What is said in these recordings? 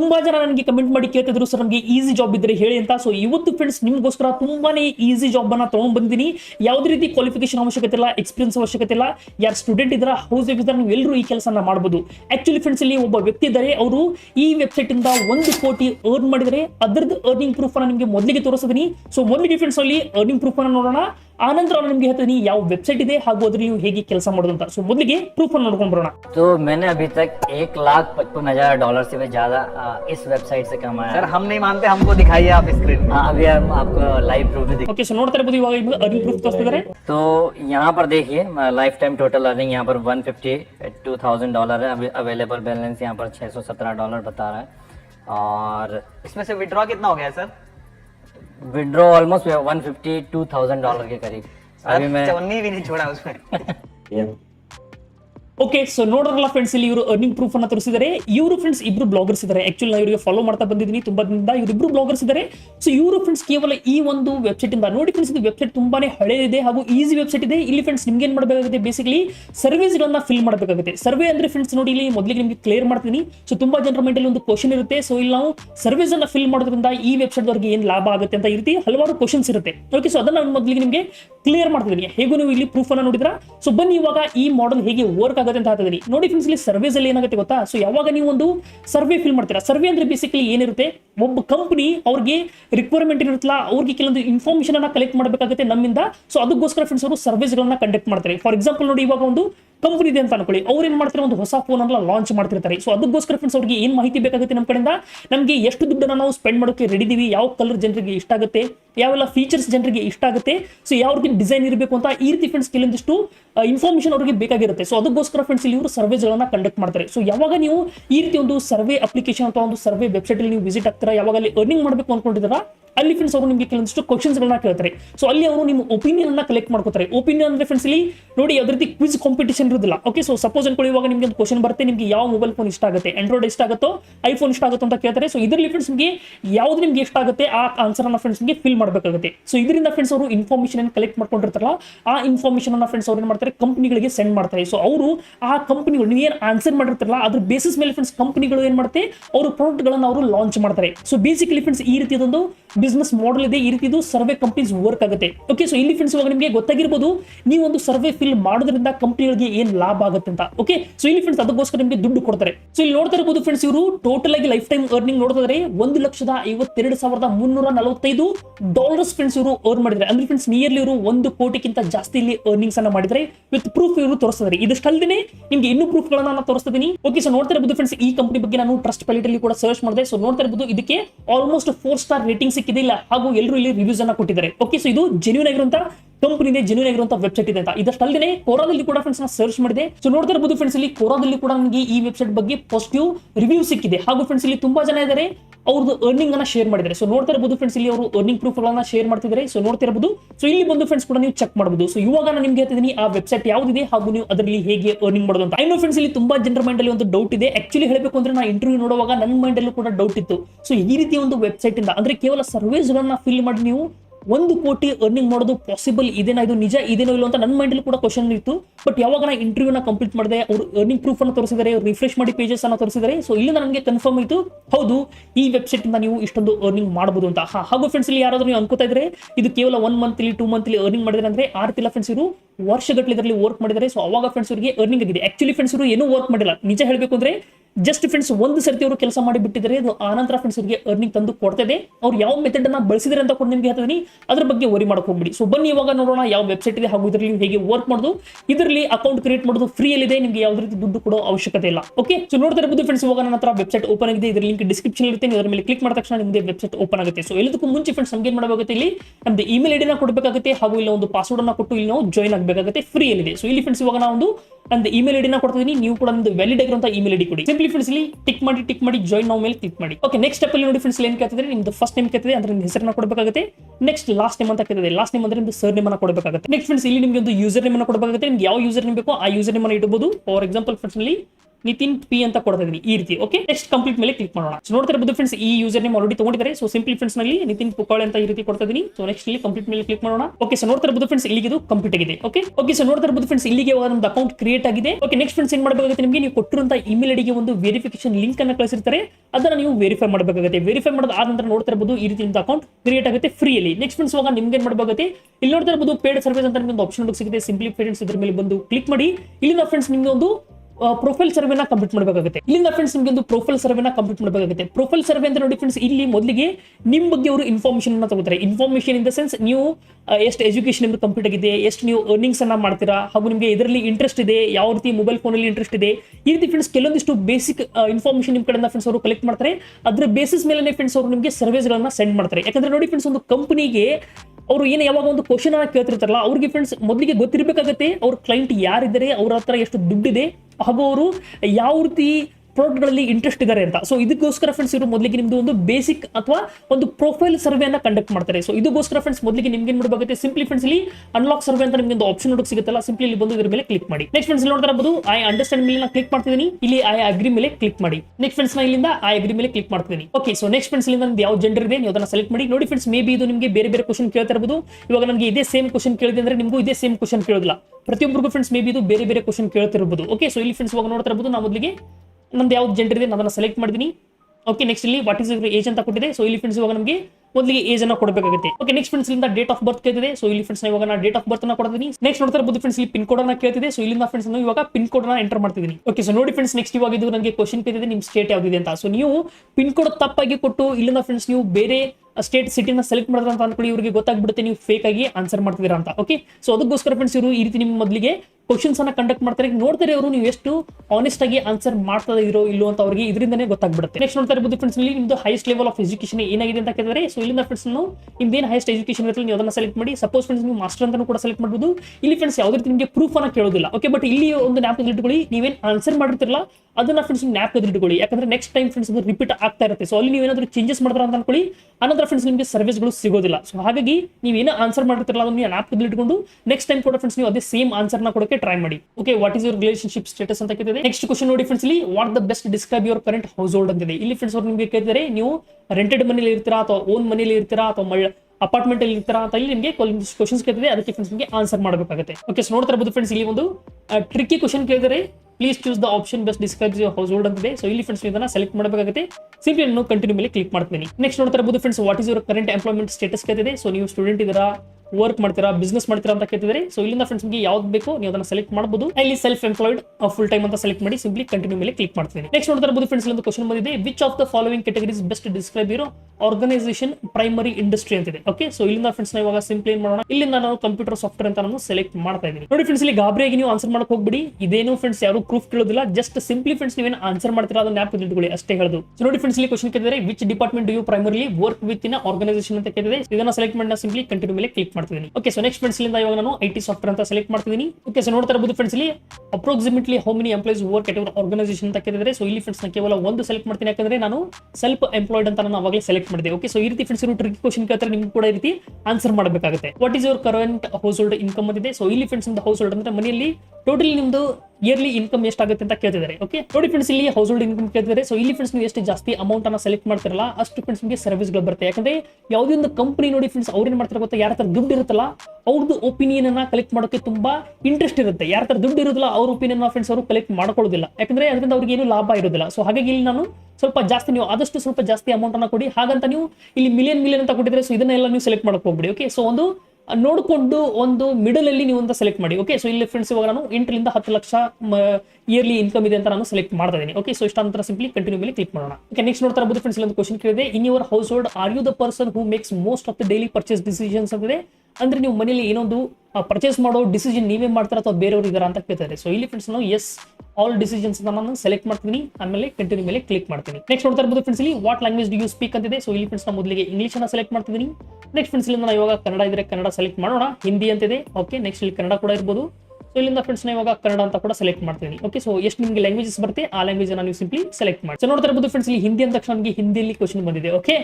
ತುಂಬಾ ಜನ ನನಗೆ ಕಮೆಂಟ್ ಮಾಡಿ ಕೇಳ್ತಿದ್ರು, ಸರ್, ನಮಗೆ ಈಸಿ ಜಾಬ್ ಇದ್ರೆ ಹೇಳಿ ಅಂತ. ಸೊ ಇವತ್ತು ಫ್ರೆಂಡ್ಸ್ ನಿಮಗೋಸ್ಕರ ತುಂಬಾನೇ ಈಸಿ ಜಾಬ್ ಅನ್ನ ತಗೊಂಡ್ ಬಂದಿದ್ದೀನಿ ಯಾವುದೇ ರೀತಿ ಕ್ವಾಲಿಫಿಕೇಶನ್ ಅವಶ್ಯಕತೆ ಇಲ್ಲ ಎಕ್ಸ್ಪೀರಿಯನ್ಸ್ ಅವಶ್ಯಕತೆ ಇಲ್ಲ. ಯಾರು ಸ್ಟೂಡೆಂಟ್ ಇದ್ರ ಹೌಸ್ ವೈಫ್ ಇದ್ರೆ, ನೀವು ಎಲ್ಲರೂ ಈ ಕೆಲಸನ ಮಾಡಬಹುದು ಆಕ್ಚುಲಿ ಫ್ರೆಂಡ್ಸ್ ಇಲ್ಲಿ ಒಬ್ಬ ವ್ಯಕ್ತಿ ಇದ್ದಾರೆ ಅವರು ಈ ವೆಬ್ಸೈಟ್ ಇಂದ ಒಂದು ಕೋಟಿ ಅರ್ನ್ ಮಾಡಿದರೆ. ಅದರದ್ದು ಅರ್ನಿಂಗ್ ಪ್ರೂಫ್ ಅನ್ನ ನಿಮಗೆ ಮೊದಲಿಗೆ ತೋರಿಸಿದೀನಿ. ಸೊ ಮೊದಲಿಗೆ ಫ್ರೆಂಡ್ಸ್ ಅಲ್ಲಿ ಅರ್ನಿಂಗ್ ಪ್ರೂಫ್ ಅನ್ನ ನೋಡೋಣ. ಆನಂತರ ನಾನು ನಿಮಗೆ ಹೇಳ್ತೀನಿ ಯಾವ ವೆಬ್ಸೈಟ್ ಇದೆ ಹಾಗೂ ಅದ್ರ ನೀವು ಹೇಗೆ ಕೆಲಸ ಮಾಡೋದು ಅಂತ ಸೊ ಮೊದಲಿಗೆ ಪ್ರೂಫ್ ಅನ್ನು ನೋಡ್ಕೊಂಡು ಬರೋಣ तो मैंने अभी तक एक लाख पचपन हजार डॉलर से भी ज्यादा आ, इस वेबसाइट से कमाया सर हम नहीं मानते हमको दिखाइए आप स्क्रीन हाँ अभी हम आपको लाइव प्रूफ भी दिखा ಓಕೆ ಸೊ ನೋಡ್ತಾ ಇರ್ಬೋದು ಇವಾಗ ನಿಮ್ಗೆ ಅರ್ನಿಂಗ್ ಪ್ರೂಫ್ ತೋರಿಸ್ತಿದ್ದಾರೆ तो यहाँ पर देखिए लाइफ टाइम टोटल अर्निंग यहाँ पर one fifty two thousand dollar है अभी अवेलेबल बैलेंस यहाँ पर छः सौ सत्रह डॉलर बता रहा है और इसमें से विड्रॉ कितना हो गया sir withdraw almost one fifty two thousand dollar के करीब। अभी मैं चवन्नी भी नहीं छोड़ा उसमें। ಓಕೆ ಸೊ ನೋಡೋರಲ್ಲ ಫ್ರೆಂಡ್ಸ್ ಇಲ್ಲಿ ಇವರು ಅರ್ನಿಂಗ್ ಪ್ರೂಫ್ ಅನ್ನ ತೋರಿಸಿದ್ದಾರೆ ಇವರು ಫ್ರೆಂಡ್ಸ್ ಇಬ್ರು ಬ್ಲಾಗರ್ಸ್ ಇದ್ದಾರೆ ಆಕ್ಚುಲಿ ನಾವು ಇವರಿಗೆ ಫಾಲೋ ಮಾಡ್ತಾ ಬಂದಿದ್ದೀನಿ. ತುಂಬಾ ದಿನದಿಂದ ಇವರಿಬ್ರು ಬ್ಲಾಗರ್ಸ್ ಇದ್ದಾರೆ ಸೊ ಇವರು ಫ್ರೆಂಡ್ಸ್ ಕೇವಲ ಈ ಒಂದು ವೆಬ್ಸೈಟ್ ಇಂದ. ನೋಡಿ ಫ್ರೆಂಡ್ಸ್ ಇದು ವೆಬ್ಸೈಟ್ ತುಂಬಾನೇ ಇದೆ ಹಾಗೂ ಈಸಿ ವೆಬ್ಸೈಟ್ ಇದೆ. ಇಲ್ಲಿ ಫ್ರೆಂಡ್ಸ್ ನಿಮ್ಗೆ ಏನ್ ಮಾಡಬೇಕಾಗುತ್ತೆ? ಬೇಸಿಕಲಿ ಸರ್ವೇಸ್ ಗಳನ್ನ ಫಿಲ್ ಮಾಡಬೇಕಾಗುತ್ತೆ. ಸರ್ವೆ ಅಂದ್ರೆ ಫ್ರೆಂಡ್ಸ್ ನೋಡಿ ಇಲ್ಲಿ ಮೊದಲಿಗೆ ನಿಮಗೆ ಕ್ಲಿಯರ್ ಮಾಡ್ತೀನಿ. ಸೊ ತುಂಬಾ ಜನರ ಮೈಂಡಲ್ಲಿ ಒಂದು ಕ್ವಶನ್ ಇರುತ್ತೆ. ಸೊ ಇಲ್ಲಿ ನಾವು ಸರ್ವೇಸ್ ಅನ್ನ ಫಿಲ್ ಮಾಡೋದ್ರಿಂದ ಈ ವೆಬ್ಸೈಟ್ ಅವ್ರಿಗೆ ಏನ್ ಲಾಭ ಆಗುತ್ತೆ ಅಂತ ಈ ರೀತಿ ಹಲವಾರು ಕ್ವಶನ್ಸ್ ಇರುತ್ತೆ. ಓಕೆ ಸೊ ಅದನ್ನ ನಾನು ಮೊದಲಿಗೆ ನಿಮಗೆ ಕ್ಲಿಯರ್ ಮಾಡ್ತಿದ್ದೀನಿ. ಹೇಗೂ ನೀವು ಇಲ್ಲಿ ಪ್ರೂಫ್ ಅನ್ನ ನೋಡಿದ್ರ? ಸೊ ಬನ್ನಿ ಇವಾಗ ಈ ಮಾಡಲ್ ಹೇಗೆ ವರ್ಕ್ ಅಂತ ಹೇಳ್ತಿದ್ದೀನಿ ನೋಡಿ ಫ್ರೆಂಡ್ಸ್ ಇಲ್ಲಿ ಸರ್ವೇಸ್ ಅಲ್ಲಿ ಏನಾಗುತ್ತೆ ಗೊತ್ತಾ? ಸೊ ಯಾವಾಗ ನೀವು ಒಂದು ಸರ್ವೆ ಫಿಲ್ ಮಾಡ್ತೀರಾ? ಸರ್ವೆ ಅಂದ್ರೆ ಬೇಸಿಕಲಿ ಏನಿರುತ್ತೆ? ಒಬ್ಬ ಕಂಪನಿ ಅವ್ರಿಗೆ ರಿಕ್ವೈರ್ಮೆಂಟ್ ಇರುತ್ತಲ್ಲ, ಅವ್ರಿಗೆ ಕೆಲವೊಂದು ಇನ್ಫಾರ್ಮೇಶನ್ ಅನ್ನ ಕಲೆಕ್ಟ್ ಮಾಡಬೇಕಾಗುತ್ತೆ ನಮ್ಮಿಂದ. ಸೊ ಅದಕ್ಕೋಸ್ಕರ ಫ್ರೆಂಡ್ಸ್ ಅವರು ಸರ್ವಿಸ್ ಗಳನ್ನ ಕಂಡಕ್ಟ್ ಮಾಡ್ತಾರೆ. ಫಾರ್ ಎಕ್ಸಾಂಪಲ್ ನೋಡಿ ಇವಾಗ ಒಂದು ಕಂಪನಿ ಇದೆ ಅಂತ ಅನ್ಕೊಳ್ಳಿ. ಅವ್ರು ಏನ್ ಮಾಡ್ತಾರೆ? ಒಂದು ಹೊಸ ಫೋನ್ ಅನ್ನ ಲಾಂಚ್ ಮಾಡ್ತಿರ್ತಾರೆ. ಸೊ ಅದಕ್ಕೋಸ್ಕರ ಫ್ರೆಂಡ್ಸ್ ಅವ್ರಿಗೆ ಏನ್ ಮಾಹಿತಿ ಬೇಕಾಗುತ್ತೆ ನಮ್ಮ ಕಡೆಯಿಂದ? ನಮಗೆ ಎಷ್ಟು ದುಡ್ಡನ್ನ ನಾವು ಸ್ಪೆಂಡ್ ಮಾಡೋಕೆ ರೆಡಿ ಇದೀವಿ? ಯಾವ ಕಲರ್ ಜನರಿಗೆ ಇಷ್ಟ ಆಗುತ್ತೆ? ಯಾವೆಲ್ಲ ಫೀಚರ್ಸ್ ಜನರಿಗೆ ಇಷ್ಟ ಆಗುತ್ತೆ? ಸೊ ಯಾವ ರೀತಿ ಡಿಸೈನ್ ಇರಬೇಕು ಅಂತ ಈ ರೀತಿ ಫ್ರೆಂಡ್ಸ್ ಕೆಲವೊಂದಿಷ್ಟು ಇನ್ಫಾರ್ಮೇಶನ್ ಅವರಿಗೆ ಬೇಕಾಗಿರುತ್ತೆ. ಸೊ ಅದಕ್ಕೋಸ್ಕರ ಫ್ರೆಂಡ್ಸ್ ಇಲ್ಲಿ ಇವರು ಸರ್ವೇಸ್ ಗಳನ್ನ ಕಂಡಕ್ಟ್ ಮಾಡ್ತಾರೆ. ಸೊ ಯಾವಾಗ ನೀವು ಈ ರೀತಿ ಒಂದು ಸರ್ವೆ ಅಪ್ಲಿಕೇಶನ್ ಅಥವಾ ಒಂದು ಸರ್ವೆ ವೆಬ್ಸೈಟ್ ಅಲ್ಲಿ ನೀವು ವಿಸಿಟ್ ಆಗ್ತೀರಾ? ಯಾವಾಗ ಅಲ್ಲಿ ಅರ್ನಿಂಗ್ ಮಾಡಬೇಕು ಅನ್ಕೊಂಡಿದ್ದೀರಾ? ಅಲ್ಲಿ ಫ್ರೆಂಡ್ಸ್ ಅವರು ನಿಮಗೆ ಕೆಲವೊಂದಿಷ್ಟು ಕ್ವಶನ್ಸ್ ಗಳನ್ನ ಕೇಳ್ತಾರೆ. ಸೊ ಅಲ್ಲಿ ಅವರು ನಿಮ್ಮ ಒಪಿನಿಯನ್ ಅನ್ನ ಕಲೆಕ್ಟ್ ಮಾಡ್ಕೋತಾರೆ. ಒಪಿನಿಯನ್ ಅಂದ್ರೆ ಫ್ರೆಂಡ್ಸ್ ಇಲ್ಲಿ ನೋಡಿ ಯಾವ ರೀತಿ ಕ್ವಿಜ್ ಕಾಂಪಿಟೇಷನ್ ಇರೋದಿಲ್ಲ. ಓಕೆ ಸೊ ಸಪೋಸ್ ಅನ್ಕೊಳ್ಳಿ ಇವಾಗ ನಿಮಗೆ ಒಂದು ಕ್ವಶನ್ ಬರುತ್ತೆ, ನಿಮಗೆ ಯಾವ ಮೊಬೈಲ್ ಫೋನ್ ಇಷ್ಟ ಆಗುತ್ತೆ? ಆಂಡ್ರಾಯ್ಡ್ ಇಷ್ಟ ಆಗುತ್ತೋ ಐಫೋನ್ ಇಷ್ಟ ಆಗುತ್ತೋ ಅಂತ ಕೇಳ್ತಾರೆ. ಸೊ ಇದರಲ್ಲಿ ಫ್ರೆಂಡ್ಸ್ ನಿಮಗೆ ಯಾವ್ದು ನಿಮ್ಗೆ ಇಷ್ಟ ಆಗುತ್ತೆ, ಆ ಆನ್ಸರ್ ಅನ್ನ ಫ್ರೆಂಡ್ಸ್ ನಿಮಗೆ ಫಿಲ್ ಮಾಡಬೇಕಾಗುತ್ತೆ. ಸೊ ಇದರಿಂದ ಫ್ರೆಂಡ್ಸ್ ಅವರು ಇನ್ಫಾರ್ಮೇಶನ್ ಅನ್ನು ಕಲೆಕ್ಟ್ ಮಾಡ್ಕೊಂಡಿರ್ತಾರಲ್ಲ, ಆ ಇನ್ಫಾರ್ಮೇಶನ್ ಅನ್ನ ಫ್ರೆಂಡ್ಸ್ ಅವ್ರು ಏನ್ ಮಾಡ್ತಾರೆ? ಕಂಪನಿಗಳಿಗೆ ಸೆಂಡ್ ಮಾಡ್ತಾರೆ. ಸೊ ಅವರು ಆ ಕಂಪನಿಗಳು ನೀವು ಏನು ಆನ್ಸರ್ ಮಾಡಿರ್ತಾರಲ್ಲ, ಅದ್ರ ಬೇಸಿಸ್ ಮೇಲೆ ಫ್ರೆಂಡ್ಸ್ ಕಂಪನಿಗಳು ಏನ್ ಮಾಡುತ್ತೆ? ಅವರು ಪ್ರಾಡಕ್ಟ್ ಗಳನ್ನ ಅವರು ಲಾಂಚ್ ಮಾಡ್ತಾರೆ. ಸೊ ಬೇಸಿಕಲಿ ಫ್ರೆಂಡ್ಸ್ ಈ ರೀತಿಯದೊಂದು ಬಿಸ್ನೆಸ್ ಮಾಡೆಲ್ ಇದೆ, ಈ ರೀತಿದು ಸರ್ವೆ ಕಂಪ್ನೀಸ್ ವರ್ಕ್ ಆಗುತ್ತೆ. ಓಕೆ ಸೊ ಇಲ್ಲಿ ಫ್ರೆಂಡ್ಸ್ ಇವಾಗ ನಿಮಗೆ ಗೊತ್ತಾಗಿರ್ಬೋದು, ನೀವು ಒಂದು ಸರ್ವೆ ಫಿಲ್ ಮಾಡೋದ್ರಿಂದ ಕಂಪ್ನಿಗಳಿಗೆ ಏನ್ ಲಾಭ ಆಗುತ್ತೆ ಅಂತ. ಓಕೆ ಸೊ ಇಲ್ಲಿ ಫ್ರೆಂಡ್ಸ್ ಅದಕ್ಕೋಸ್ಕರ ನಿಮಗೆ ದುಡ್ಡು ಕೊಡ್ತಾರೆ. ಸೊ ಇಲ್ಲಿ ನೋಡ್ತಾ ಇರ್ಬೋದು ಫ್ರೆಂಡ್ಸ್ ಇವರು ಟೋಟಲ್ ಆಗಿ ಲೈಫ್ ಟೈಮ್ ಅರ್ನಿಂಗ್ ನೋಡ್ತಿದ್ರೆ ಒಂದು ಲಕ್ಷದ ಐವತ್ತೆರಡು ಸಾವಿರದ ಮುನ್ನೂರ ನಲವತ್ತೈದು ಡಾಲರ್ಸ್ ಫ್ರೆಂಡ್ಸ್ ಇವರು ಅರ್ನ್ ಮಾಡಿದ್ರೆ ಅಂದ್ರೆ ಫ್ರೆಂಡ್ಸ್ ನಿಯರ್ಲಿ ಇವರು ಒಂದು ಕೋಟಿಗಿಂತ ಜಾಸ್ತಿ ಇಲ್ಲಿ ಅರ್ನಿಂಗ್ಸ್ ಅನ್ನ ಮಾಡಿದ್ರೆ ವಿತ್ ಪ್ರೂಫ್ ಇವರು ತೋರಿಸ್ತಾರೆ ಇದಷ್ಟಲ್ದೇ ನಿಮ್ಗೆ ಇನ್ನೂ ಪ್ರೂಫ್ ಗಳನ್ನ ನಾನು ತೋರಿಸ್ತಿದ್ದೀನಿ ಓಕೆ ಸೊ ನೋಡ್ತಾ ಇರ್ಬೋದು ಫ್ರೆಂಡ್ಸ್ ಈ ಕಂಪನಿ ಬಗ್ಗೆ ನಾನು ಟ್ರಸ್ಟ್ ಅಲ್ಲಿ ಕೂಡ ಸರ್ಚ್ ಮಾಡಿದೆ. ಸೊ ನೋಡ್ತಾ ಇರ್ಬೋದು, ಇದಕ್ಕೆ ಆಲ್ಮೋಸ್ಟ್ ಫೋರ್ ಸ್ಟಾರ್ ರೇಟಿಂಗ್ ಸಿಕ್ಕಿದೆ ಇಲ್ಲ ಹಾಗೂ ಎಲ್ಲರೂ ಇಲ್ಲಿ ರಿವ್ಯೂಸ್ ಅನ್ನ ಕೊಟ್ಟಿದ್ದಾರೆ. ಓಕೆ ಸೊ ಇದು ಜೆನ್ಯೂನ್ ಆಗಿರುವಂತ ಕಂಪನಿ ಇದೆ ಜೆನ್ಯೂನ್ ಆಗಿರುವಂತ ವೆಬ್ಸೈಟ್ ಇದೆ ಅಂತ. ಇದಷ್ಟಲ್ಲದೆ ಕೋರಾದಲ್ಲಿ ಕೂಡ ಫ್ರೆಂಡ್ಸ್ ನಾನು ಸರ್ಚ್ ಮಾಡಿದೆ. ಸೊ ನೋಡ್ತಾ ಇರಬಹುದು ಫ್ರೆಂಡ್ಸ್ ಇಲ್ಲಿ ಕೋರಾದಲ್ಲಿ ಕೂಡ ನನಗೆ ಈ ವೆಬ್ಸೈಟ್ ಬಗ್ಗೆ ಪಾಸಿಟಿವ್ ರಿವ್ಯೂ ಸಿಕ್ಕಿದೆ. ಹಾಗೂ ಫ್ರೆಂಡ್ಸ್ ಇಲ್ಲಿ ತುಂಬಾ ಜನ ಇದ್ದಾರೆ. ಅವ್ರದ್ದು ಅರ್ನಿಂಗ್ ಅನ್ನ ಶೇರ್ ಮಾಡಿದ್ದಾರೆ. ಸೊ ನೋಡ್ತಾ ಇರಬಹುದು ಫ್ರೆಂಡ್ಸ್ ಇಲ್ಲಿ ಅವರು ಅರ್ನಿಂಗ್ ಪ್ರೂಫ್ ಗಳನ್ನ ಶೇರ್ ಮಾಡ್ತಿದ್ದಾರೆ. ಸೊ ನೋಡ್ತಾ ಇರಬಹುದು ಸೊ ಇಲ್ಲಿ ಬಂದು ಫ್ರೆಂಡ್ಸ್ ಕೂಡ ನೀವು ಚೆಕ್ ಮಾಡಬಹುದು ಸೊ ಇವಾಗ ನಾನು ನಿಮ್ಗೆ ಹೇಳ್ತಿದ್ದೀನಿ ಆ ವೆಬ್ಸೈಟ್ ಯಾವ್ದಿದೆ ಹಾಗೂ ನೀವು ಅದರಲ್ಲಿ ಹೇಗೆ ಅರ್ನಿಂಗ್ ಮಾಡೋದು ಅಂತ. ಐನೋ ಫ್ರೆಂಡ್ಸ್ ಇಲ್ಲಿ ತುಂಬಾ ಜನರ ಮೈಂಡ್ ಅಲ್ಲಿ ಒಂದು ಡೌಟ್ ಇದೆ. ಆಕ್ಚುಲಿ ಹೇಳಬೇಕು ಅಂದ್ರೆ ನಾನು ಇಂಟರ್ವ್ಯೂ ನೋಡುವಾಗ ನನ್ನ ಮೈಂಡ್ ಅಲ್ಲೂ ಕೂಡ ಡೌಟ್ ಇತ್ತು. ಸೊ ಈ ರೀತಿಯ ಒಂದು ವೆಬ್ಸೈಟ್ ಇಂದ ಅಂದ್ರೆ ಕೇವಲ ಸರ್ವೇಸ್ ಗಳನ್ನ ಫಿಲ್ ಮಾಡಿ ನೀವು ಒಂದು ಕೋಟಿ ಅರ್ನಿಂಗ್ ಮಾಡೋದು ಪಾಸಿಬಲ್ ಇದೇನಾ? ಇದು ನಿಜ ಇದೇನೋ ಇಲ್ಲ ಅಂತ ನನ್ನ ಮೈಂಡಲ್ಲಿ ಕೂಡ ಕ್ವಶನ್ ಇತ್ತು. ಬಟ್ ಯಾವಾಗ ನಾನು ಇಂಟರ್ವ್ಯೂನ ಕಂಪ್ಲೀಟ್ ಮಾಡಿದೆ, ಅವರು ಅರ್ನಿಂಗ್ ಪ್ರೂಫ್ ಅನ್ನು ತೋರಿಸಿದ್ರೆ ರಿಫ್ರೆಶ್ ಮಾಡಿ ಪೇಜಸ್ ಅನ್ನು ತೋರಿಸಿದ್ರೆ. ಸೊ ಇಲ್ಲಿಂದ ನನಗೆ ಕನ್ಫರ್ಮ್ ಆಯಿತು, ಹೌದು, ಈ ವೆಬ್ಸೈಟ್ ಇಂದ ನೀವು ಇಷ್ಟೊಂದು ಅರ್ನಿಂಗ್ ಮಾಡಬಹುದು ಅಂತ. ಹಾಗೂ ಫ್ರೆಂಡ್ಸ್ ಇಲ್ಲಿ ಯಾರಾದ್ರೂ ನೀವು ಅನ್ಕೋತಾ ಇದ್ರೆ, ಇದು ಕೇವಲ ಒನ್ ಮಂತ್ ಇಲ್ಲಿ ಟೂ ಮಂತ್ ಇಲ್ಲಿ ಅರ್ನಿಂಗ್ ಮಾಡಿದ್ರೆ ಅಂದ್ರೆ ಆರ್ತಿಲ್ಲ ಫ್ರೆಂಡ್ಸ್ ಇವರು ವರ್ಷಗಟ್ಟಲೆ ಇದರಲ್ಲಿ ವರ್ಕ್ ಮಾಡಿದ್ರೆ. ಸೊ ಅವಾಗ ಫ್ರೆಂಡ್ಸ್ ಅವರಿಗೆ ಅರ್ನಿಂಗ್ ಆಗಿದೆ. ಆಕ್ಚುಲಿ ಫ್ರೆಂಡ್ಸ್ ಇವರು ಏನೂ ವರ್ಕ್ ಮಾಡಿಲ್ಲ. ನಿಜ ಹೇಳಬೇಕು ಅಂದ್ರೆ ಜಸ್ಟ್ ಫ್ರೆಂಡ್ಸ್ ಒಂದು ಸರ್ತಿ ಅವರು ಕೆಲಸ ಮಾಡಿ ಬಿಟ್ಟಿದ್ದಾರೆ, ಅದು ಆನಂತರ ಫ್ರೆಂಡ್ಸ್ ಅವರಿಗೆ ಅರ್ನಿಂಗ್ ತಂದು ಕೊಡ್ತದೆ. ಅವ್ರು ಯಾವ ಮೆಥಡ್ ಅನ್ನ ಬಳಸಿದ್ರೆ ಅಂತ ಕೂಡ ನಿಮ್ಗೆ ಹೇಳ್ತೀನಿ. ಅದ್ರ ಬಗ್ಗೆ ವರಿ ಮಾಡಕ್ ಹೋಗ್ಬಿಡಿ. ಸೊ ಬನ್ನಿ ಇವಾಗ ನೋಡೋಣ ಯಾವ ವೆಬ್ಸೈಟ್ ಇದೆ, ಹಾಗೂ ಇದರಲ್ಲಿ ಹೇಗೆ ವರ್ಕ್ ಮಾಡೋದು. ಇದರಲ್ಲಿ ಅಕೌಂಟ್ ಕ್ರಿಯೇಟ್ ಮಾಡೋದು ಫ್ರೀ ಇದೆ, ನಿಮಗೆ ಯಾವುದೇ ರೀತಿ ದುಡ್ಡು ಕೊಡೋ ಅವಶ್ಯಕತೆ ಇಲ್ಲ. ಓಕೆ ಸೊ ನೋಡ್ತಾ ಇರ್ಬೋದು ಫ್ರೆಂಡ್ಸ್ ಇವಾಗ ನನ್ನ ಹತ್ರ ವೆಬ್ಸೈಟ್ ಓಪನ್ ಆಗಿದೆ. ಇದರ ಲಿಂಕ್ ಡಿಸ್ಕ್ರಿಪ್ಷನ್ ಇರುತ್ತೆ ಅದರ ಮೇಲೆ ಕ್ಲಿಕ್ ಮಾಡಿದ ತಕ್ಷಣ ನಿಮಗೆ ವೆಬ್ಸೈಟ್ ಓಪನ್ ಆಗುತ್ತೆ. ಸೊ ಎಲ್ಲದಕ್ಕೂ ಮುಂಚೆ ಫ್ರೆಂಡ್ಸ್ ನಮ್ಗೆ ಮಾಡಬೇಕಾಗುತ್ತೆ ಇಲ್ಲಿ? ನಮ್ದು ಇಮೇಲ್ ಐಡಿನ ಕೊಡಬೇಕಾಗುತ್ತೆ, ಹಾಗೂ ಇಲ್ಲಿ ಒಂದು ಪಾಸ್ವರ್ಡ್ ಅನ್ನ ಕೊಟ್ಟು ಇಲ್ಲಿ ನಾವು ಜಾಯಿನ್ ಆಗಬೇಕಾಗುತ್ತೆ ಫ್ರೀ ಇದೆ. ಸೊ ಇಲ್ಲಿ ಫ್ರೆಂಡ್ಸ್ ಇವಾಗ ನಾವು ಒಂದು ಒಂದು ಇಮೇಲ್ ಐಡಿನ ಕೊಡ್ತಿದ್ದೀನಿ ನೀವು ಕೂಡ ನಿಮ್ದು ವ್ಯಾಲಿಡ್ ಆಗಿರುವಂತ ಇಮೇಲ್ ಐಡಿ ಕೊಡಿ. ಸಿಂಪ್ಲಿ ಫ್ರೆಂಡ್ಸ್ ಇಲ್ಲಿ ಟಿಕ್ ಮಾಡಿ ಟಿಕ್ ಮಾಡಿ ಜಾಯಿನ್ ನಾವು ಮೇಲೆ ಕ್ಲಿಕ್ ಮಾಡಿ. ಓಕೆ ನೆಕ್ಸ್ಟ್ ಸ್ಟೆಪ್ ಅಲ್ಲಿ ನೋಡಿ ಫ್ರೆಂಡ್ಸ್ ಏನ್ ಕೇಳ್ತಿದ್ರೆ ನಿಮ್ದು ಫಸ್ಟ್ ನೇಮ್ ಕೇಳ್ತಿದೆ, ಅಂದ್ರೆ ನಿಮ್ಮ ಹೆಸರನ್ನ ಕೊಡಬೇಕಾಗುತ್ತೆ. ನೆಕ್ಸ್ಟ್ ಲಾಸ್ಟ್ ನೇಮ್ ಅಂತ ಕೇಳ್ತಿದೆ ಲಾಸ್ಟ್ ನೇಮ್ ಅಂದ್ರೆ ನಿಮ್ದು ಸರ್ ನೇಮ್ ಅನ್ನ ಕೊಡಬೇಕಾಗುತ್ತೆ. ನೆಕ್ಸ್ಟ್ ಫ್ರೆಂಡ್ಸ್ ಇಲ್ಲಿ ನಿಮಗೆ ಒಂದು ಯೂಸರ್ ನೇಮ್ ಅನ್ನ ಕೊಡಬೇಕಾಗುತ್ತೆ. ನಿಮ್ಗೆ ಯಾವ ಯೂಸರ್ ನೇಮ್ ಬೇಕೋ ಆ ಯೂಸರ್ ನೇಮ್ ಅನ್ನ ಇಡಬಹುದು ಫಾರ್ ಎಕ್ಸಾಂಪಲ್ ಫ್ರೆಂಡ್ಸ್ ಇಲ್ಲಿ ನಿತಿನ್ ಪಿ ಅಂತ ಕೊಡ್ತಾ ಇದೀನಿ, ಈ ರೀತಿ ಓಕೆ ನೆಕ್ಸ್ಟ್ ಕಂಪ್ಲೀಟ್ ಮೇಲೆ ಕ್ಲಿಕ್ ಮಾಡೋಣ. ಸೊ ನೋಡ್ತಾ ಇರಬಹುದು ಫ್ರೆಂಡ್ಸ್ ಈ ಯೂಸರ್ ನೇಮ್ ಆಲ್ರೆಡಿ ತಗೊಂಡಿದ್ದಾರೆ. ಸೊ ಸಿಂಪ್ಲಿ ಫ್ರೆಂಡ್ಸ್ನಲ್ಲಿ ನಿತಿನ್ ಪುಕಾಳ್ ಅಂತ ಈ ರೀತಿ ಕೊಡ್ತಾ ಇದೀನಿ. ಸೊ ನೆಕ್ಸ್ಟ್ ಇಲ್ಲಿ ಕಂಪ್ಲೀಟ್ ಮೇಲೆ ಕ್ಲಿಕ್ ಮಾಡೋಣ. ಓಕೆ ಸೊ ನೋಡ್ತಾ ಇರಬಹುದು ಫ್ರೆಂಡ್ಸ್ ಇಲ್ಲಿಗೆ ಇದು ಕಂಪ್ಲೀಟ್ ಆಗಿದೆ ಓಕೆ ಓಕೆ ಸೊ ನೋಡ್ತಾ ಇರಬಹುದು ಫ್ರೆಂಡ್ಸ್ ಇಲ್ಲಿಗೆ ಒಂದು ಅಕೌಂಟ್ ಕ್ರಿಯೇಟ್ ಆಗಿದೆ. ಓಕೆ ನೆಕ್ಸ್ಟ್ ಫ್ರೆಂಡ್ಸ್ ಏನ್ ಮಾಡಬೇಕಾಗುತ್ತೆ ನಿಮಗೆ? ನೀವು ಕೊಟ್ಟಿರುವಂತ ಇಮೇಲ್ ಐಡಿಗೆ ಒಂದು ವೆರಿಫಿಕೇಶನ್ ಲಿಂಕ್ ಅನ್ನ ಕಳಿಸಿರ್ತಾರೆ. ಅದನ್ನ ನೀವು ವೆರಿಫೈ ಮಾಡಬೇಕಾಗುತ್ತೆ. ವೆರಿಫೈ ಮಾಡೋದು ಆದ ನಂತರ ನೋಡ್ತಾ ಇರಬಹುದು ಈ ರೀತಿ ಅಕೌಂಟ್ ಕ್ರಿಯೇಟ್ ಆಗುತ್ತೆ ಫ್ರೀಯಲ್ಲಿ ನೆಕ್ಸ್ಟ್ ಫ್ರೆಂಡ್ಸ್ ಇವಾಗ ನಿಮ್ಗೆ ಏನ್ ಮಾಡಬೇಕಾಗುತ್ತೆ? ಇಲ್ಲಿ ನೋಡ್ತಾ ಇರಬಹುದು ಪೇಡ್ ಸರ್ವಿಸ್ ಅಂತ ನಿಮ್ಗೆ ಒಂದು ಆಪ್ಷನ್ ಸಿಗುತ್ತೆ. ಸಿಂಪ್ಲಿ ಫ್ರೆಂಡ್ಸ್ ಇದ್ರ ಮೇಲೆ ಬಂದು ಕ್ಲಿಕ್ ಮಾಡಿ. ಇಲ್ಲಿಂದ ಫ್ರೆಂಡ್ಸ್ ನಿಮ್ಗೆ ಒಂದು ಪ್ರೊಫೈಲ್ ಸರ್ವೆನ ಕಂಪ್ಲೀಟ್ ಮಾಡಬೇಕಾಗುತ್ತೆ. ಇಲ್ಲಿಂದ ಫ್ರೆಂಡ್ಸ್ ನಿಮಗೆ ಒಂದು ಪ್ರೊಫೈಲ್ ಸರ್ವೆನ ಕಂಪ್ಲೀಟ್ ಮಾಡಬೇಕಾಗುತ್ತೆ. ಪ್ರೊಫೈಲ್ ಸರ್ವೆ ಅಂತ ನೋಡಿ ಫ್ರೆಂಡ್ಸ್ ಇಲ್ಲಿ ಮೊದಲಿಗೆ ನಿಮ್ಮ ಬಗ್ಗೆ ಅವರು ಇನ್ಫಾರ್ಮೇಷನ್ ಅನ್ನ ತಗೋತಾರೆ. ಇನ್ಫಾರ್ಮೇಷನ್ ಇನ್ ದ ಸೆನ್ಸ್ ನೀವು ಎಷ್ಟು ಎಜುಕೇಶನ್ ನಿಮ್ಗೆ ಕಂಪ್ಲೀಟ್ ಆಗಿದೆ, ಎಷ್ಟು ನೀವು ಅರ್ನಿಂಗ್ಸ್ ಅನ್ನ ಮಾಡ್ತೀರಾ, ಹಾಗೂ ನಿಮಗೆ ಇದರಲ್ಲಿ ಇಂಟ್ರೆಸ್ಟ್ ಇದೆ, ಯಾವ ರೀತಿ ಮೊಬೈಲ್ ಫೋನಲ್ಲಿ ಇಂಟ್ರೆಸ್ಟ್ ಇದೆ, ಈ ರೀತಿ ಫ್ರೆಂಡ್ಸ್ ಕೆಲವೊಂದಿಷ್ಟು ಬೇಸಿಕ್ ಇನ್ಫಾರ್ಮೇಷನ್ ನಿಮ್ಮ ಕಡೆಯಿಂದ ಫ್ರೆಂಡ್ಸ್ ಅವರು ಕಲೆಕ್ಟ್ ಮಾಡ್ತಾರೆ. ಅದರ ಬೇಸಿಸ್ ಮೇಲೆ ಫ್ರೆಂಡ್ಸ್ ಅವರು ನಿಮಗೆ ಸರ್ವೇಸ್ಗಳನ್ನ ಸೆಂಡ್ ಮಾಡ್ತಾರೆ. ಯಾಕಂದ್ರೆ ನೋಡಿ ಫ್ರೆಂಡ್ಸ್ ಒಂದು ಕಂಪನಿಗೆ ಅವರು ಏನು ಯಾವಾಗ ಒಂದು ಕ್ವಶನ್ ಅನ್ನ ಕೇಳ್ತಿರ್ತಾರಲ್ಲ, ಅವ್ರಿಗೆ ಫ್ರೆಂಡ್ಸ್ ಮೊದಲಿಗೆ ಗೊತ್ತಿರಬೇಕಾಗತ್ತೆ, ಅವ್ರ ಕ್ಲೈಂಟ್ ಯಾರಿದ್ದಾರೆ, ಅವ್ರ ಹತ್ರ ಎಷ್ಟು ದುಡ್ಡಿದೆ ಹಾಗೂ ಅವರು ಯಾವ ರೀತಿ ಪ್ರಾಡಕ್ಟ್ಗಳಲ್ಲಿ ಇಂಟ್ರೆಸ್ಟ್ ಇದ್ದಾರೆ ಅಂತ. ಸೊ ಇದಕ್ಕೋಸ್ಕರ ಫ್ರೆಂಡ್ಸ್ ಇವರು ಮೊದಲಿಗೆ ನಿಮ್ದು ಒಂದು ಬೇಸಿಕ್ ಅಥವಾ ಒಂದು ಪ್ರೊಫೈಲ್ ಸರ್ವೆ ಅನ್ನ ಕಂಡಕ್ಟ್ ಮಾಡ್ತಾರೆ. ಸೊ ಇದಕ್ಕೋಸ್ಕರ ಫ್ರೆಂಡ್ಸ್ ಮೊದಲಿಗೆ ನಿಮ್ಗೆ ಏನ್ ಮಾಡಬೇಕಾಗುತ್ತೆ? ಸಿಂಪ್ಲಿ ಫ್ರೆಂಡ್ಸ್ ಇಲ್ಲಿ ಅನ್ಲಾಕ್ ಸರ್ವೆ ಅಂತ ನಿಮ್ಗೆ ಒಂದು ಆಪ್ಷನ್ ಹುಡುಕ್ ಸಿಗುತ್ತಲ್ಲ ಸಿಂಪ್ಲಿ ಇಲ್ಲಿ ಬಂದು ಇದ್ರ ಮೇಲೆ ಕ್ಲಿಕ್ ಮಾಡಿ. ನೆಕ್ಸ್ಟ್ ಫ್ರೆಂಡ್ಸ್ ನೋಡ್ತಾ ಇರಬಹುದು ಐ ಅಂಡರ್ಸ್ಟ್ಯಾಂಡ್ ಮೇಲೆ ನಾನು ಕ್ಲಿಕ್ ಮಾಡ್ತಿದ್ದೀನಿ ಇಲ್ಲಿ ಐ ಅಗ್ರಿ ಮೇಲೆ ಕ್ಲಿಕ್ ಮಾಡಿ. ನೆಕ್ಸ್ಟ್ ಫ್ರೆಂಡ್ಸ್ ನಾನು ಇಲ್ಲಿಂದ ಐ ಅಗ್ರಿ ಮೇಲೆ ಕ್ಲಿಕ್ ಮಾಡ್ತಿದ್ದೀನಿ ಓಕೆ ಸೊ ನೆಕ್ಸ್ಟ್ ಫ್ರೆಂಡ್ಸ್ ನಿಮ್ದು ಯಾವ ಜೆಂಡರ್ ಇದೆ ನೀವು ಅದನ್ನ ಸೆಲೆಕ್ಟ್ ಮಾಡಿ. ನೋಡಿ ಫ್ರೆಂಡ್ಸ್ ಮೇ ಬಿ ಇದು ನಿಮಗೆ ಬೇರೆ ಬೇರೆ ಕ್ವಶನ್ ಕೇಳ್ತಾ ಇರಬಹುದು ಇವಾಗ ನನಗೆ ಇದೇ ಸೇಮ್ ಕ್ವಶನ್ ಕೇಳಿದೆ ಅಂದ್ರೆ ನಿಮಗೂ ಇದೇ ಸೇಮ್ ಕ್ವಶನ್ ಕೇಳೋದಿಲ್ಲ. ಪ್ರತಿಯೊಬ್ಬರಿಗೂ ಫ್ರೆಂಡ್ಸ್ ಮೇ ಬಿ ಇದು ಬೇರೆ ಬೇರೆ ಕ್ವಶನ್ ಕೇಳ್ತಿರ್ಬೋದು. ಓಕೆ ಸೊ ಇಲ್ಲಿ ಫ್ರೆಂಡ್ಸ್ ಇವಾಗ ನೋಡ್ತಾ ಇರಬಹುದು ನಾವು ಮೊದಲಿಗೆ ನಮ್ದು ಯಾವ್ದು ಜೆಂಡರ್ ಇದೆ ನಾನು ಸೆಲೆಕ್ಟ್ ಮಾಡಿದ್ದೀನಿ ಓಕೆ ನೆಕ್ಸ್ಟ್ ಇಲ್ಲಿ ವಾಟ್ ಇಸ್ ಏಜ್ ಅಂತ ಕೊಟ್ಟಿದೆ. ಸೊ ಇಲ್ಲಿ ಫ್ರೆಂಡ್ಸ್ ಇವಾಗ ನಮಗೆ ಮೊದಲಿಗೆ ಏಜ್ ಅನ್ನ ಕೊಡಬೇಕಾಗುತ್ತೆ. ಓಕೆ ನೆಕ್ಸ್ಟ್ ಫ್ರೆಂಡ್ಸ್ ಇಲ್ಲಿಂದ ಡೇಟ್ ಆಫ್ ಬರ್ತ್ ಕೇಳ್ತಿದೆ. ಸೊ ಇಲ್ಲಿ ಫ್ರೆಂಡ್ಸ್ ಇವಾಗ ನಾನು ಡೇಟ್ ಆಫ್ ಬರ್ತ್ ಅನ್ನ ಕೊಡ್ತೀನಿ. ನೆಕ್ಸ್ಟ್ ನೋಡ್ತಾರೆ ಬುದ್ಧ ಫ್ರೆಂಡ್ಸ್ ಇಲ್ಲಿ ಪಿನ್ ಕೋಡ್ ಅನ್ನ ಕೇಳ್ತಿದೆ. ಸೊ ಇಲ್ಲಿಂದ ಫ್ರೆಂಡ್ಸ್ ನಾನು ಇವಾಗ ಪಿನ್ ಕೋಡ್ ಅನ್ನ ಎಂಟರ್ ಮಾಡ್ತಿದ್ದೀನಿ. ಓಕೆ ಸೊ ನೋಡಿ ಫ್ರೆಂಡ್ಸ್ ನೆಕ್ಸ್ಟ್ ಇವಾಗ ಇದು ನನಗೆ ಕ್ವಶನ್ ಕೇಳಿದೆ ನಿಮ್ಮ ಸ್ಟೇಟ್ ಯಾವ್ದಿದೆ ಅಂತ. ಸೊ ನೀವು ಪಿನ್ ಕೋಡ್ ತಪ್ಪಾಗಿ ಕೊಟ್ಟು ಇಲ್ಲಿಂದ ಫ್ರೆಂಡ್ಸ್ ನೀವು ಬೇರೆ ಸ್ಟೇಟ್ ಸಿಟಿನ ಸೆಲೆಕ್ಟ್ ಮಾಡಿದ್ರೆ ಅಂತ ಅನ್ಕೊಳ್ಳಿ ಇವರಿಗೆ ಗೊತ್ತಾಗ್ಬಿಡುತ್ತೆ, ನೀವು ಫೇಕ್ ಆಗಿ ಆನ್ಸರ್ ಮಾಡ್ತಿದ್ದೀರಾ ಅಂತ. ಓಕೆ ಸೊ ಅದಕ್ಕೋಸ್ಕರ ಫ್ರೆಂಡ್ಸ್ ಇವರು ಈ ರೀತಿ ನಿಮ್ಮ ಮೊದಲಿಗೆ ಕ್ವಶನ್ಸ್ ಅನ್ನ ಕಂಡಕ್ಟ್ ಮಾಡ್ತಾರೆ. ನೋಡ್ತಾರೆ ಅವರು ನೀವು ಎಷ್ಟು ಆನೆಸ್ಟ್ ಆಗಿ ಆನ್ಸರ್ ಮಾಡ್ತಾ ಇರೋ, ಇಲ್ಲೋ ಅಂತ ಅವರಿಗೆ ಇದರಿಂದನೇ ಗೊತ್ತಾಗ್ಬಿಡುತ್ತೆ. ನೆಕ್ಸ್ಟ್ ನೋಡ್ತಾ ಇರಬಹುದು ಫ್ರೆಂಡ್ಸ್ ಇಲ್ಲಿ ನಿಮ್ದು ಹೈಸ್ಟ್ ಲೆವೆಲ್ ಆಫ್ ಎಜುಕೇಶನ್ ಏನಾಗಿದೆ ಅಂತ ಕೇಳಿದ್ರೆ ಸೊ ಇಲ್ಲಿಂದ ಫ್ರೆಂಡ್ಸ್ ನಾವು ನಿಮ್ದೇನು ಹೈಸ್ಟ್ ಎಜುಕೇಶನ್ ಇರುತ್ತೆ ನೀವು ಅದನ್ನ ಸೆಲೆಕ್ಟ್ ಮಾಡಿ ಸಪೋಸ್ ಫ್ರೆಂಡ್ಸ್ ನೀವು ಮಾಸ್ಟರ್ ಅಂತಾನು ಕೂಡ ಸೆಲೆಕ್ಟ್ ಮಾಡಬಹುದು ಇಲ್ಲಿ ಫ್ರೆಂಡ್ಸ್ ಯಾವುದೇ ರೀತಿ ನಿಮಗೆ ಪ್ರೂಫ್ ಅನ್ನ ಕೇಳೋದಿಲ್ಲ. ಓಕೆ ಬಟ್ ಇಲ್ಲಿ ಒಂದು ನ್ಯಾಪ್ ಇಟ್ಕೊಳ್ಳಿ ನೀವೇನು ಆನ್ಸರ್ ಮಾಡಿರ್ತಿರಲ್ಲ ಅದನ್ನ ಫ್ರೆಂಡ್ಸ್ ನ್ಯಾಪ್ ಇಟ್ಕೊಳ್ಳಿ ಯಾಕಂದ್ರೆ ನೆಕ್ಸ್ಟ್ ಟೈಮ್ ಫ್ರೆಂಡ್ಸ್ ಅದು ರಿಪೀಟ್ ಆಗ್ತಾ ಇರುತ್ತೆ. ಸೊ ಅಲ್ಲಿ ನೀವೇನಾದ್ರೂ ಚೇಂಜಸ್ ಮಾಡಿದ್ರ ಅಂತ ಅನ್ಕೊಳ್ಳಿ ಅನಂತರ ಫ್ರೆಂಡ್ಸ್ ನಿಮಗೆ ಸರ್ವಿಸ್ಗಳು ಸಿಗೋದಿಲ್ಲ. ಸೊ ಹಾಗಾಗಿ ನೀವು ಏನೇ ಆನ್ಸರ್ ಮಾಡಿರ್ತಿರಲ್ಲ ಅದನ್ನ ನ್ಯಾಪ್ ಇಟ್ಕೊಂಡು ನೆಕ್ಸ್ಟ್ ಟೈಮ್ ಕೂಡ ಫ್ರೆಂಡ್ಸ್ ನೀವು ಅದೇ ಸೇಮ್ ಆನ್ಸರ್ನ ಕೊಡೋಕೆ ಟ್ರೈ ಮಾಡಿ. Okay what is your relationship status ಅಂತ ಕೇಳಿದೆ ನೆಕ್ಸ್ಟ್ ಕ್ವಶನ್ ನೋಡಿ ಫ್ರೆಂಡ್ಸ್ ಇಲ್ಲಿ what the best describe your current household ಅಂತಿದೆ. ಇಲ್ಲಿ ಫ್ರೆಂಡ್ಸ್ ಅವ್ರು ನಿಮಗೆ ಕೇಳಿದರೆ ನೀವು ರೆಂಟೆಡ್ ಮನೇಲಿ ಇರ್ತೀರಾ ಅಥವಾ ಓನ್ ಮನೇಲಿ ಇರ್ತೀರಾ ಅಥವಾ ಅಪಾರ್ಟ್ಮೆಂಟ್ ಅಲ್ಲಿ ಇರ್ತೀರಾ ಅಂತ ಇಲ್ಲಿ ನಿಮಗೆ ಕ್ವಶನ್ಸ್ ಕೇಳ್ತಿದೆ. ಅದಕ್ಕೆ ಫ್ರೆಂಡ್ಸ್ ನಿಮಗೆ ಆನ್ಸರ್ ಮಾಡಬೇಕಾಗುತ್ತೆ. ಓಕೆ ಸೊ ನೋಡ್ತಾ ಇರ್ಬೋದು ಫ್ರೆಂಡ್ಸ್ ಇಲ್ಲಿ ಒಂದು ಟ್ರಿಕ್ಕಿ ಕ್ವಶನ್ ಕೇಳಿದರೆ please choose the option best describes your household ಅಂತಿದೆ ಸೊ ಇಲ್ಲಿ ಫ್ರೆಂಡ್ಸ್ ಇದನ್ನ ಸೆಲೆಕ್ಟ್ ಮಾಡಬೇಕಾಗುತ್ತೆ. ಸಿಂಪ್ಲಿ ನಾನು ಕಂಟಿನ್ಯೂ ಮೇಲೆ ಕ್ಲಿಕ್ ಮಾಡ್ತೀನಿ. ನೆಕ್ಸ್ಟ್ ನೋಡ್ತಾ ಇರಬಹುದು friends what is your current employment status ಕೈತಿದೆ so ನೀವು ಸ್ಟೂಡೆಂಟ್ ಇದ್ದೀರಾ ವರ್ಕ್ ಮಾಡ್ತೀರಾ ಬಿಸ್ನೆಸ್ ಮಾಡ್ತೀರಾ ಅಂತ ಕೇಳ್ತಿದ್ದಾರೆ. ಸೊ ಇಲ್ಲಿಂದ ಫ್ರೆಂಡ್ಸ್ ನಿಮಗೆ ಯಾವ್ದು ಬೇಕು, ನೀವು ಅದನ್ನ ಸೆಲೆಕ್ಟ್ ಮಾಡಬಹುದು ಇಲ್ಲಿ ಸೆಲ್ಫ್ ಎಂಪ್ಲಾಯ್ಡ್ ಫುಲ್ ಟೈಮ್ ಅಂತ ಸೆಲೆಕ್ಟ್ ಮಾಡಿ ಸಿಂಪ್ಲಿ ಕಂಟಿನ್ಯೂ ಮೇಲೆ ಕ್ಲಿಕ್ ಮಾಡ್ತೀನಿ. ನೆಕ್ಸ್ಟ್ ನೋಡ್ತಾ ಇರಬಹುದು ಫ್ರೆಂಡ್ಸ್ ಒಂದು ಕ್ವಶನ್ ಬಂದಿದೆ. Which of the following categories best describe ಇರೋ ಆರ್ಗನೈಸೇಷನ್ ಪ್ರೈಮರಿ ಇಂಡಸ್ಟ್ರಿ ಅಂತಿದೆ ಓಕೆ ಸೊ ಇಲ್ಲಿಂದ ಫ್ರೆಂಡ್ಸ್ ನಾವು ಇವಾಗ ಸಿಂಪ್ಲಿ ಏನ್ ಮಾಡೋಣ? ಇಲ್ಲಿಂದ ನಾನು ಕಂಪ್ಯೂಟರ್ ಸಾಫ್ಟ್ವೇರ್ ಅಂತ ನಾನು ಸೆಲೆಕ್ಟ್ ಮಾಡ್ತಾ ಇದ್ದೀನಿ. ನೋಡಿ ಫ್ರೆಂಡ್ಸ್ ಇಲ್ಲಿ ಗಾಬರಿಯಾಗಿ ನೀವು ಆನ್ಸರ್ ಮಾಡಕ್ ಹೋಗ್ಬಿಡಿ. ಇದೇನು ಫ್ರೆಂಡ್ಸ್ ಯಾರು ಪ್ರೂಫ್ ಕೇಳೋದಿಲ್ಲ. ಜಸ್ಟ್ ಸಿಂಪ್ಲಿ ಫ್ರೆಂಡ್ಸ್ ನೀವೇನು ಆನ್ಸರ್ ಮಾಡ್ತೀರಾ ಅದನ್ನ ನ್ಯಾಪ್ ಇಟ್ಕೊಳ್ಳಿ, ಅಷ್ಟೇ ಹೇಳುದು. ಸೊ ನೋಡಿ ಫ್ರೆಂಡ್ಸ್ ಇಲ್ಲಿ ಕ್ವಶನ್ ಕೇಳಿದರೆ which department you primary work with in organisation ಅಂತ ಕೇಳಿದೆ ಇದನ್ನ ಸೆಲೆಕ್ಟ್ ಮಾಡಿ ಸಿಂಪ್ಲಿ ಕಂಟಿನ್ಯೂ ಮೇಲೆ ಕ್ಲಿಕ್ ಮಾಡ್ತಿದ್ದೀನಿ. ಓಕೆ ಸೊ ನೆಕ್ಸ್ಟ್ ಫ್ರೆಂಡ್ಸ್ ಇಂದ ಇವಾಗ ನಾನು ಐ ಟಿ ಸಾಫ್ಟ್ವೇರ್ ಅಂತ ಸೆಲೆಕ್ಟ್ ಮಾಡ್ತಿದ್ದೀನಿ. ಓಕೆ ಸೊ ನೋಡ್ತಾ ಇರಬಹುದು ಫ್ರೆಂಡ್ಸ್ ಇಲ್ಲಿ approximately how many employees work at organisation ಅಂತ ಕೇಳಿದ್ರೆ ಸೊ ಇಲ್ಲಿ ಫ್ರೆಂಡ್ಸ್ ನಾನು ಕೇವಲ ಒಂದು ಸೆಲೆಕ್ಟ್ ಮಾಡ್ತೀನಿ. ಯಾಕಂದ್ರೆ ನಾನು ಸೆಲ್ಫ್ ಎಂಪ್ಲಾಯ್ಡ್ ಅಂತ ನಾನು ಅವಾಗಲೇ ಸೆಲೆಕ್ಟ್ ಮಾಡಿದೆ ಓಕೆ ಸೊ ಈ ರೀತಿ ಫ್ರೆಂಡ್ಸ್ ಟ್ರಿಕ್ ಕ್ವಶನ್ ಕೇಳ್ತಾರೆ, ನಿಮ್ಗೆ ಕೂಡ ಈ ರೀತಿ ಆನ್ಸರ್ ಮಾಡಬೇಕಾಗುತ್ತೆ. What is your current household income ಅಂತಿದೆ? ಸೊ ಇಲ್ಲಿ ಫ್ರೆಂಡ್ಸ್ ನಿಮ್ದು ಹೌಸ್ ಹೋಲ್ಡ್ ಅಂದ್ರೆ ಮನೆಯಲ್ಲಿ ಟೋಟಲಿ ನಿಮ್ದು ಇಯರ್ಲಿ ಇನ್ಕಮ್ ಎಷ್ಟಾಗುತ್ತೆ ಅಂತ ಕೇಳ್ತಿದ್ದಾರೆ ಓಕೆ ನೋಡಿ ಫ್ರೆಂಡ್ಸ್ ಇಲ್ಲಿ ಹೌಸ್ ಹೋಲ್ಡ್ ಇನ್ಕಮ್ ಕೇಳ್ತಿದ್ದಾರೆ. ಸೊ ಇಲ್ಲಿ ಫ್ರೆಂಡ್ಸ್ ನೀವು ಎಷ್ಟು ಜಾಸ್ತಿ ಅಮೌಂಟ್ ಅನ್ನ ಸೆಲೆಕ್ಟ್ ಮಾಡ್ತಿರಲ್ಲ, ಅಷ್ಟು ಫ್ರೆಂಡ್ಸ್ ನಿಮಗೆ ಸರ್ವಿಸ್ಗಳು ಬರುತ್ತೆ. ಯಾಕಂದ್ರೆ ಯಾವುದೇ ಒಂದು ಕಂಪನಿ ನೋಡಿ ಫ್ರೆಂಡ್ಸ್ ಅವ್ರೇನ್ ಮಾಡ್ತಾರೆ ಗೊತ್ತಾ? ಯಾರ ತರ ದುಡ್ಡು ಇರುತ್ತಲ್ಲ ಅವ್ರದ್ದು ಒಪಿನಿಯನ್ ಅನ್ನ ಕಲೆಕ್ಟ್ ಮಾಡೋಕೆ ತುಂಬಾ ಇಂಟ್ರೆಸ್ಟ್ ಇರುತ್ತೆ. ಯಾರ ತರ ದುಡ್ಡು ಇರೋದಿಲ್ಲ ಅವ್ರ ಒಪಿನಿಯನ್ ಫ್ರೆಂಡ್ಸ್ ಅವರು ಕಲೆಕ್ಟ್ ಮಾಡ್ಕೊಳ್ಳೋದಿಲ್ಲ. ಯಾಕಂದ್ರೆ ಅದರಿಂದ ಅವ್ರಿಗೆ ಏನು ಲಾಭ ಇರೋದಿಲ್ಲ. ಸೊ ಹಾಗಾಗಿ ಇಲ್ಲಿ ನಾನು ಸ್ವಲ್ಪ ಜಾಸ್ತಿ, ನೀವು ಆದಷ್ಟು ಸ್ವಲ್ಪ ಜಾಸ್ತಿ ಅಮೌಂಟ್ ಅನ್ನ ಕೊಡಿ. ಹಾಗಂತ ನೀವು ಇಲ್ಲಿ ಮಿಲಿಯನ್ ಮಿಲಿಯನ್ ಅಂತ ಕೊಟ್ಟಿದ್ರೆ ಸೊ ಇದನ್ನೆಲ್ಲ ನೀವು ಸೆಲೆಕ್ಟ್ ಮಾಡಕ್ ಹೋಗ್ಬಿಡಿ ಓಕೆ ಸೊ ಒಂದು ನೋಡಿಕೊಂಡು ಒಂದು ಮಿಡಲ್ ಅಲ್ಲಿ ನೀವು ಅಂತ ಸೆಲೆಕ್ಟ್ ಮಾಡಿ. ಓಕೆ ಸೊ ಇಲ್ಲಿ ಫ್ರೆಂಡ್ಸ್ ಇವಾಗ ನಾನು ಎಂಟರಿಂದ ಹತ್ತು ಲಕ್ಷ ಇಯರ್ಲಿ ಇನ್ಕಮ್ ಇದೆ ಅಂತ ನಾನು ಸೆಲೆಕ್ಟ್ ಮಾಡ್ತಾ ಇದ್ದೀನಿ. ಓಕೆ ಸೊ ಇಷ್ಟಾಂತರ ಸಿಂಪ್ಲಿ ಕಂಟಿನ್ಯೂ ಮೇಲೆ ಕ್ಲಿಕ್ ಮಾಡೋಣ. ಓಕೆ ನೆಕ್ಸ್ಟ್ ನೋಡ್ತಾರೆ ಇರಬಹುದು ಫ್ರೆಂಡ್ಸ್ ಒಂದು ಕ್ವಶನ್ ಕೇಳಿದೆ. In your household are you the person who makes most of the daily purchase decisions ಅಂತಿದೆ ಅಂದ್ರೆ ನೀವು ಮನೇಲಿ ಏನೊಂದು ಪರ್ಚೇಸ್ ಮಾಡೋ ಡಿಸಿಷನ್ ನೀವೇ ಮಾಡ್ತಾರ ಅಥವಾ ಬೇರೆಯವರು ಇದಾರ ಅಂತ ಕೇಳ್ತಾರೆ. ಸೊ ಇಲ್ಲಿ ಫ್ರೆಂಡ್ಸ್ ನಾವು ಎಸ್ ಆಲ್ ಡಿಸಿಷನ್ಸ್ ನಾನು ಸೆಲೆಕ್ಟ್ ಮಾಡ್ತೀನಿ, ಆಮೇಲೆ ಕಂಟಿನ್ಯೂ ಮೇಲೆ ಕ್ಲಿಕ್ ಮಾಡ್ತೀನಿ. ನೆಕ್ಸ್ಟ್ ನೋಡ್ತಾ ಇರ್ಬೋದು ಫ್ರೆಂಡ್ಸ್ ಇಲ್ಲಿ ವಾಟ್ ಲ್ಯಾಂಗ್ವೇಜ್ ಯು ಸ್ಪೀಕ್ ಅಂತಿದೆ. ಸೊ ಇಲ್ಲಿ ಫ್ರೆಂಡ್ಸ್ ನಾವು ಮೊದಲಿಗೆ ಇಂಗ್ಲಿಷ್ ಅನ್ನ ಸೆಲೆಕ್ಟ್ ಮಾಡ್ತಿದ್ದೀನಿ. ನೆಕ್ಸ್ಟ್ ಫ್ರೆಂಡ್ಸ್ ಇಲ್ಲಿ ನಾವು ಇವಾಗ ಕನ್ನಡ ಇದ್ರೆ ಕನ್ನಡ ಸೆಲೆಕ್ಟ್ ಮಾಡೋಣ. ಹಿಂದಿ ಅಂತಿದೆ ಓಕೆ ನೆಕ್ಸ್ಟ್ ಇಲ್ಲಿ ಕನ್ನಡ ಕೂಡ ಇರ್ಬೋದು. ಸೊ ಇಲ್ಲಿಂದ ಫ್ರೆಂಡ್ಸ್ ನಾವು ಇವಾಗ ಕನ್ನಡ ಅಂತ ಕೂಡ ಸೆಲೆಕ್ಟ್ ಮಾಡ್ತೀನಿ ಓಕೆ ಸೊ ಎಷ್ಟು ನಿಮಗೆ ಲ್ಯಾಂಗ್ವೇಜಸ್ ಬರುತ್ತೆ, ಆ ಲ್ಯಾಂಗ್ವೇಜ್ ನೀವು ಸಿಂಪ್ಲಿ ಸೆಲೆಕ್ಟ್ ಮಾಡಿ. ಸೊ ನೋಡ್ತಾ ಇರ್ಬೋದು ಫ್ರೆಂಡ್ಸ್ ಇಲ್ಲಿ, ಹಿಂದಿ ಅಂದ ತಕ್ಷಣ ನಮಗೆ ಹಿಂದಿಯಲ್ಲಿ ಕ್ವಶನ್ ಬಂದಿದೆ ಓಕೆ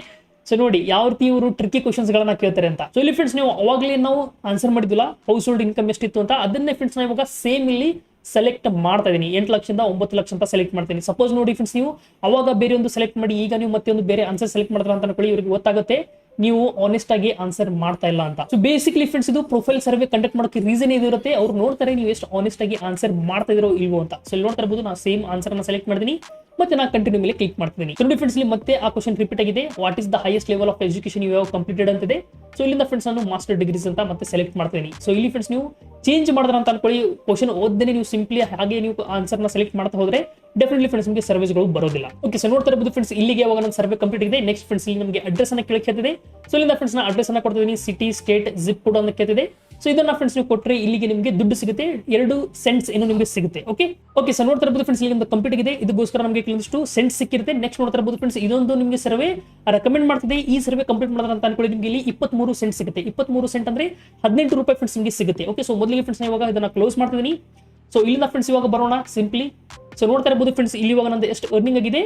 ಸೊ ನೋಡಿ ಯಾವ ರೀತಿ ಇವರು ಟ್ರಿಕಿ ಕ್ವಶನ್ಸ್ಗಳನ್ನ ಕೇಳ್ತಾರೆ ಅಂತ. ಸೊ ಇಲ್ಲಿ ಫ್ರೆಂಡ್ಸ್ ನೀವು ಅವಾಗಲೇ ನಾವು ಆನ್ಸರ್ ಮಾಡಿದ್ದಿಲ್ಲ ಹೌಸ್ ಹೋಲ್ಡ್ ಇನ್ಕಮ್ ಎಷ್ಟಿತ್ತು ಅಂತ, ಅದನ್ನೇ ಫ್ರೆಂಡ್ಸ್ ನಾವು ಇವಾಗ ಸೇಮ್ ಇಲ್ಲಿ ಸೆಲೆಕ್ಟ್ ಮಾಡ್ತಾ ಇದೀನಿ. ಎಂಟು ಲಕ್ಷದಿಂದ ಒಂಬತ್ತು ಲಕ್ಷ ಅಂತ ಸೆಲೆಕ್ಟ್ ಮಾಡ್ತೀನಿ ಸಪೋಸ್ ನೋಡಿ ಫ್ರೆಂಡ್ಸ್ ನೀವು, ಅವಾಗ ಬೇರೆ ಒಂದು ಸೆಲೆಕ್ಟ್ ಮಾಡಿ, ಈಗ ನೀವು ಮತ್ತೆ ಒಂದು ಬೇರೆ ಆನ್ಸರ್ ಸೆಲೆಕ್ಟ್ ಮಾಡ್ತಾರೆ ಅಂತ ಅನ್ಕೊಳ್ಳಿ, ಇವರಿಗೆ ಗೊತ್ತಾಗುತ್ತೆ, ನೀವು ಆನೆಸ್ಟ್ ಆಗಿ ಆನ್ಸರ್ ಮಾಡ್ತಾ ಇಲ್ಲ ಅಂತ. ಸೊ ಬೇಸಿಕ್ಲಿ ಫ್ರೆಂಡ್ಸ್ ಇದು ಪ್ರೊಫೈಲ್ ಸರ್ವೆ ಕಂಡಕ್ಟ್ ಮಾಡೋಕೆ ರೀಸನ್ ಇರುತ್ತೆ, ಅವ್ರು ನೋಡ್ತಾರೆ ನೀವು ಎಷ್ಟು ಆನೆಸ್ಟ್ ಆಗಿ ಆನ್ಸರ್ ಮಾಡ್ತಾ ಇದ್ರೋ ಇಲ್ವೋ ಅಂತ. ಸೊ ನೋಡ್ತಾ ಇರ್ಬೋದು ನಾನು ಸೇಮ್ ಆನ್ಸರ್ ಸೆಲೆಕ್ಟ್ ಮಾಡ್ತೀನಿ ಮತ್ತೆ ನಾನು ಕಂಟಿನ್ಯೂ ಮೇಲೆ ಕ್ಲಿಕ್ ಮಾಡ್ತೀನಿ ಸೊ ನೋಡಿ ಫ್ರೆಂಡ್ಸ್ ಇಲ್ಲಿ ಮತ್ತೆ ಆ ಕ್ವಶನ್ ರಿಪೀಟ್ ಆಗಿದೆ. What is the highest level of education you have completed ಅಂತಿದೆ. ಸೊ ಇಲ್ಲಿಂದ ಫ್ರೆಂಡ್ಸ್ ನಾನು ಮಾಸ್ಟರ್ ಡಿಗ್ರೀಸ್ ಅಂತ ಮತ್ತೆ ಸೆಲೆಕ್ಟ್ ಮಾಡ್ತೀನಿ ಸೊ ಇಲ್ಲಿ ಫ್ರೆಂಡ್ಸ್ ನೀವು ಚೇಂಜ್ ಮಾಡಿದ್ರ ಅಂತ ಅನ್ಕೊಳ್ಳಿ. ಕ್ವಶನ್ ಓದ್ದೇ ನೀವು ಸಿಂಪ್ಲಿ ಹಾಗೆ ನೀವು ಆನ್ಸರ್ನ ಸೆಲೆಕ್ಟ್ ಮಾಡ್ತಾ ಹೋದ್ರೆ ಡೆಫಿನೆಟ್ಲಿ ಫ್ರೆಂಡ್ಸ್ ನಿಮಗೆ ಸರ್ವಿಸ್ಗಳು ಬರೋದಿಲ್ಲ. ಓಕೆ ಸೊ ನೋಡ್ತಾ ಇರಬಹುದು ಫ್ರೆಂಡ್ಸ್ ಇಲ್ಲಿಗೆ ಯಾವಾಗ ನನ್ನ ಸರ್ವೆ ಕಂಪ್ಲೀಟ್ ಇದೆ ನೆಕ್ಸ್ಟ್ ಫ್ರೆಂಡ್ಸ್ ಇಲ್ಲಿ ನಮಗೆ ಅಡ್ರೆಸ್ ಅನ್ನ ಕೇಳಕ್ಕೆ ಹೇಳ್ತಿದೆ. ಸೊ ಇಲ್ಲಿಂದ ಫ್ರೆಂಡ್ಸ್ ನಾನು ಅಡ್ರೆಸ್ ಅನ್ನ ಕೊಡ್ತಿದ್ದೀನಿ ಸಿಟಿ ಸ್ಟೇಟ್ ಜಿಪ್ ಕೂಡ ಅನ್ನ ಕೇಳ್ತಿದೆ. ಸೊ ಇದನ್ನ ಫ್ರೆಂಡ್ಸ್ ನೀವು ಕೊಟ್ಟರೆ ಇಲ್ಲಿಗೆ ನಿಮಗೆ ದುಡ್ಡು ಸಿಗುತ್ತೆ. ಎರಡು ಸೆಂಟ್ಸ್ ಏನು ನಿಮಗೆ ಸಿಗುತ್ತೆ. ಓಕೆ ಓಕೆ ಸೊ ನೋಡ್ತಾ ಇರ್ಬೋದು ಫ್ರೆಂಡ್ಸ್ ಇಲ್ಲಿ ಒಂದು ಕಂಪ್ಲೀಟ್ ಇದೆ ಇದಕ್ಕೋಸ್ಕರ ನಮಗೆ ಕೆಲವೊಂದಿಷ್ಟು ಸೆಂಟ್ಸ್ ಸಿಕ್ಕಿರುತ್ತೆ. ನೆಕ್ಸ್ಟ್ ನೋಡ್ತಾ ಇರ್ಬೋದು ಫ್ರೆಂಡ್ಸ್ ಇದೊಂದು ನಿಮಗೆ ಸರ್ವೆ ರೆಕಮೆಂಡ್ ಮಾಡ್ತಿದೆ. ಈ ಸರ್ವೆ ಕಂಪ್ಲೀಟ್ ಮಾಡಿದ್ರೆ ಅಂತ ಅನ್ಕೊಳ್ಳಿ, ನಿಮಗೆ ಇಲ್ಲಿ ಇಪ್ಪತ್ಮೂರು ಸೆಂಟ್ ಸಿಗುತ್ತೆ. ಇಪ್ಪತ್ಮೂರು ಸೆಂಟ್ ಅಂದ್ರೆ ಹದಿನೆಂಟು ರೂಪಾಯಿ ಫ್ರೆಂಡ್ಸ್ ನಿಮಗೆ ಸಿಗುತ್ತೆ. ಓಕೆ ಸೊ ಮೊದಲಿಗೆ ಫ್ರೆಂಡ್ಸ್ ಇವಾಗ ಇದನ್ನ ಕ್ಲೋಸ್ ಮಾಡ್ತಿದ್ದೀನಿ. ಸೊ ಇಲ್ಲಿಂದ ಫ್ರೆಂಡ್ಸ್ ಇವಾಗ ಬರೋಣ. ಸಿಂಪ್ಲಿ ಸೊ ನೋಡ್ತಾ ಇರಬಹುದು ಫ್ರೆಂಡ್ಸ್ ಇಲ್ಲಿ ಇವಾಗ ನಂದು ಎಷ್ಟು ಅರ್ನಿಂಗ್ ಆಗಿದೆ.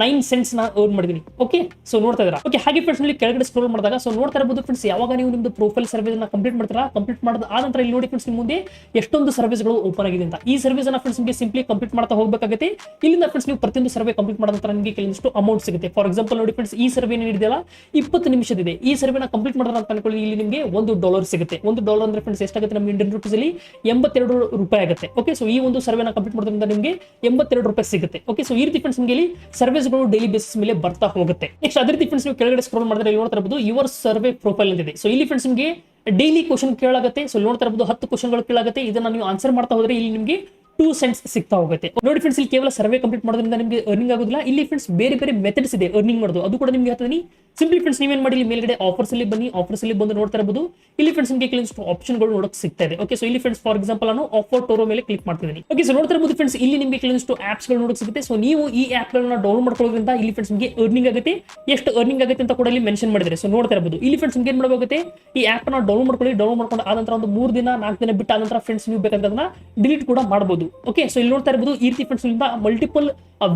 ನೈನ್ ಸೆಂಟ್ಸ್ ನಾ ಅರ್ನ್ ಮಾಡಿದೀನಿ. ಓಕೆ ಸೊ ನೋಡ್ತಾ ಇದ್ದೀರಾ? ಓಕೆ ಹಾಗೆ ಫ್ರೆಂಡ್ಸ್ ಇಲ್ಲಿ ಕೆಳಗಡೆ ಸ್ಕ್ರೋಲ್ ಮಾಡಿದಾಗ ಸೊ ನೋಡ್ತಾ ಇರಬಹುದು ಫ್ರೆಂಡ್ಸ್ ಯಾವಾಗ ನೀವು ನಿಮ್ದು ಪ್ರೊಫೈಲ್ ಸರ್ವಿಸ್ ಕಂಪ್ಲೀಟ್ ಮಾಡ್ತಾರ? ಕಂಪ್ಲೀಟ್ ಮಾಡಿದ ಆ ನಂತರ ಇಲ್ಲಿ ನೋಡಿ ಫ್ರೆಂಡ್ಸ್ ನಿಮ್ಮ ಮುಂದೆ ಎಷ್ಟೊಂದು ಸರ್ವಿಸ್ಗಳು ಓಪನ್ ಆಗಿದೆ ಅಂತ. ಈ ಸರ್ವಿಸ್ ಅನ್ನ ಫ್ರೆಂಡ್ಸ್ ನಿಮಗೆ ಸಿಂಪ್ಲಿ ಕಂಪ್ಲೀಟ್ ಮಾಡ್ತಾ ಹೋಗಬೇಕಾಗುತ್ತೆ. ಇಲ್ಲಿಂದ ಫ್ರೆಂಡ್ಸ್ ನೀವು ಪ್ರತಿಯೊಂದು ಸರ್ವೆ ಕಂಪ್ಲೀಟ್ ಮಾಡಿದ ನಂತರ ನಿಮಗೆ ಕೆಲವೊಂದಿಷ್ಟು ಅಮೌಂಟ್ ಸಿಗುತ್ತೆ. ಫಾರ್ ಎಕ್ಸಾಂಪಲ್ ನೋಡಿ ಫ್ರೆಂಡ್ಸ್ ಈ ಸರ್ವೆ ನೀಡಿದೆಯಲ್ಲ ಇಪ್ಪತ್ತು ನಿಮಿಷದಿದೆ ಈ ಸರ್ವೆನ ಕಂಪ್ಲೀಟ್ ಮಾಡಿದ್ರೆ ಅಂತ ಅನ್ಕೊಳ್ಳಿ, ಇಲ್ಲಿ ನಿಮಗೆ ಒಂದು ಡಾಲರ್ ಸಿಗುತ್ತೆ. ಒಂದು ಡಾಲರ್ ಅಂದ್ರೆ ಫ್ರೆಂಡ್ಸ್ ಎಷ್ಟಾಗುತ್ತೆ? ನಮ್ಮ ಇಂಡಿಯನ್ ರುಪೀಸ್ ಅಲ್ಲಿ ಎಂಬತ್ತೆರಡು ರೂಪಾಯಿ ಆಗುತ್ತೆ. ಓಕೆ ಸೊ ಈ ಒಂದು ಸರ್ವೆನ ಕಂಪ್ಲೀಟ್ ಮಾಡೋದ್ರಿಂದ ನಿಮಗೆ ಎಂಬತ್ತೆರಡು ರೂಪಾಯಿ ಸಿಗುತ್ತೆ. ಓಕೆ ಸೊ ಈ ರೀತಿ ಫ್ರೆಂಡ್ಸ್ ನಿಮಗೆ ಇಲ್ಲಿ ಸರ್ವಿಸ್ಗಳು ಡೈಲಿ ಬೇಸಿಸ್ ಮೇಲೆ ಬರ್ತಾ ಹೋಗುತ್ತೆ. ನೆಕ್ಸ್ಟ್ ಅದೇ ರೀತಿ ಫ್ರೆಂಡ್ಸ್ ನೀವು ಕೆಳಗಡೆ ಸ್ಕ್ರೋಲ್ ಮಾಡಿದ್ರೆ ನೋಡ್ತಾ ಇರಬಹುದು ಯುವರ್ ಸರ್ವೆ ಪ್ರೊಫೈಲ್ ಅಂತಿದೆ. ಸೊ ಇಲ್ಲಿ ಫ್ರೆಂಡ್ಸ್ ನಿಮಗೆ ಡೈಲಿ ಕ್ವಶನ್ ಕೇಳಾಗುತ್ತೆ. ಸೊ ನೋಡ್ತಾ ಇರಬಹುದು ಹತ್ತು ಕ್ವಶನ್ಗಳು ಕೇಳಾಗುತ್ತೆ. ಇದನ್ನ ನೀವು ಆನ್ಸರ್ ಮಾಡ್ತಾ ಹೋದ್ರೆ ಇಲ್ಲಿ ನಿಮಗೆ ಟೂ ಸೆಂಟ್ಸ್ ಸಿಗ್ತಾ ಹೋಗುತ್ತೆ. ನೋಡಿ ಫ್ರೆಂಡ್ಸ್ ಇಲ್ಲಿ ಕೇವಲ ಸರ್ವೆ ಕಂಪ್ಲೀಟ್ ಮಾಡೋದ್ರಿಂದ ನಿಮಗೆ ಅರ್ನಿಂಗ್ ಆಗೋದಿಲ್ಲ. ಇಲ್ಲಿ ಫ್ರೆಂಡ್ಸ್ ಬೇರೆ ಬೇರೆ ಮೆಥಡ್ಸ್ ಇದೆ ಅರ್ನಿಂಗ್ ಮಾಡೋದು. ಅದು ಕೂಡ ನಿಮಗೆ ಹೇಳ್ತೀನಿ. ಸಿಂಪ್ಲಿ ಫ್ರೆಂಡ್ಸ್ ನೀವೇನ್ ಮಾಡಿ? ಮೇಲ್ಗಡೆ ಆಫರ್ಸ್ ಅಲ್ಲಿ ಬನ್ನಿ. ಆಫರ್ಸ್ ಅಲ್ಲಿ ಬಂದು ನೋಡ್ತಾ ಇರಬಹುದು ಇಲ್ಲಿ ಫ್ರೆಂಡ್ಸ್ ನಿಮಗೆ ಕೆಲವೊಂದಷ್ಟು ಆಪ್ಷನ್ಗಳು ನೋಡಕ್ ಸಿಗ್ತಾ ಇದೆ. ಓಕೆ ಸೊ ಇಲ್ಲಿ ಫ್ರೆಂಡ್ಸ್ ಫಾರ್ ಎಕ್ಸಾಂಪಲ್ ನಾನು ಆಫರ್ ಟೋರೋ ಮೇಲೆ ಕ್ಲಿಕ್ ಮಾಡ್ತಿದ್ದೀನಿ. ಓಕೆ ಸೊ ನೋಡ್ತಾ ಇರಬಹುದು ಫ್ರೆಂಡ್ಸ್ ಇಲ್ಲಿ ನಿಮಗೆ ಕೆಲವೊಂದಿಷ್ಟು ಆಪ್ಸ್ಗಳು ನೋಡಕ್ ಸಿಗುತ್ತೆ. ಸೊ ನೀವು ಈ ಆಪ್ ಗಳನ್ನ ಡೌನ್ಲೋಡ್ ಮಾಡ್ಕೊಳ್ಳೋದ್ರಿಂದ ಇಲ್ಲಿ ಫ್ರೆಂಡ್ಸ್ ನಿಮಗೆ ಅರ್ನಿಂಗ್ ಆಗುತ್ತೆ. ಎಷ್ಟು ಅರ್ನಿಂಗ್ ಆಗುತ್ತೆ ಅಂತ ಕೂಡ ಇಲ್ಲಿ ಮೆನ್ಷನ್ ಮಾಡಿದ್ರೆ ಸೊ ನೋಡ್ತಾ ಇರಬಹುದು ಇಲ್ಲಿ ಫ್ರೆಂಡ್ಸ್ ನಿಮ್ಗೆ ಏನ್ ಮಾಡಬೇಕಾಗುತ್ತೆ? ಈ ಆಪ್ನ ಡೌನ್ಲೋಡ್ ಮಾಡ್ಕೊಳ್ಳಿ. ಡೌನ್ಲೋಡ್ ಮಾಡ್ಕೊಂಡು ಆದ ನಂತರ ಒಂದು ಮೂರು ದಿನ, ನಾಲ್ಕು ದಿನ ಬಿಟ್ಟು ನಂತರ ಫ್ರೆಂಡ್ಸ್ ನೀವು ಬೇಕಂತಂದ್ರೆ ಡಿಲೀಟ್ ಕೂಡ ಮಾಡಬಹುದು ಓಕೆ ಸೊ ಇಲ್ಲಿ ನೋಡ್ತಾ ಇರಬಹುದು ಈ ರೀತಿ ಫ್ರೆಂಡ್ಸ್ ಮಲ್ಟಿಪಲ್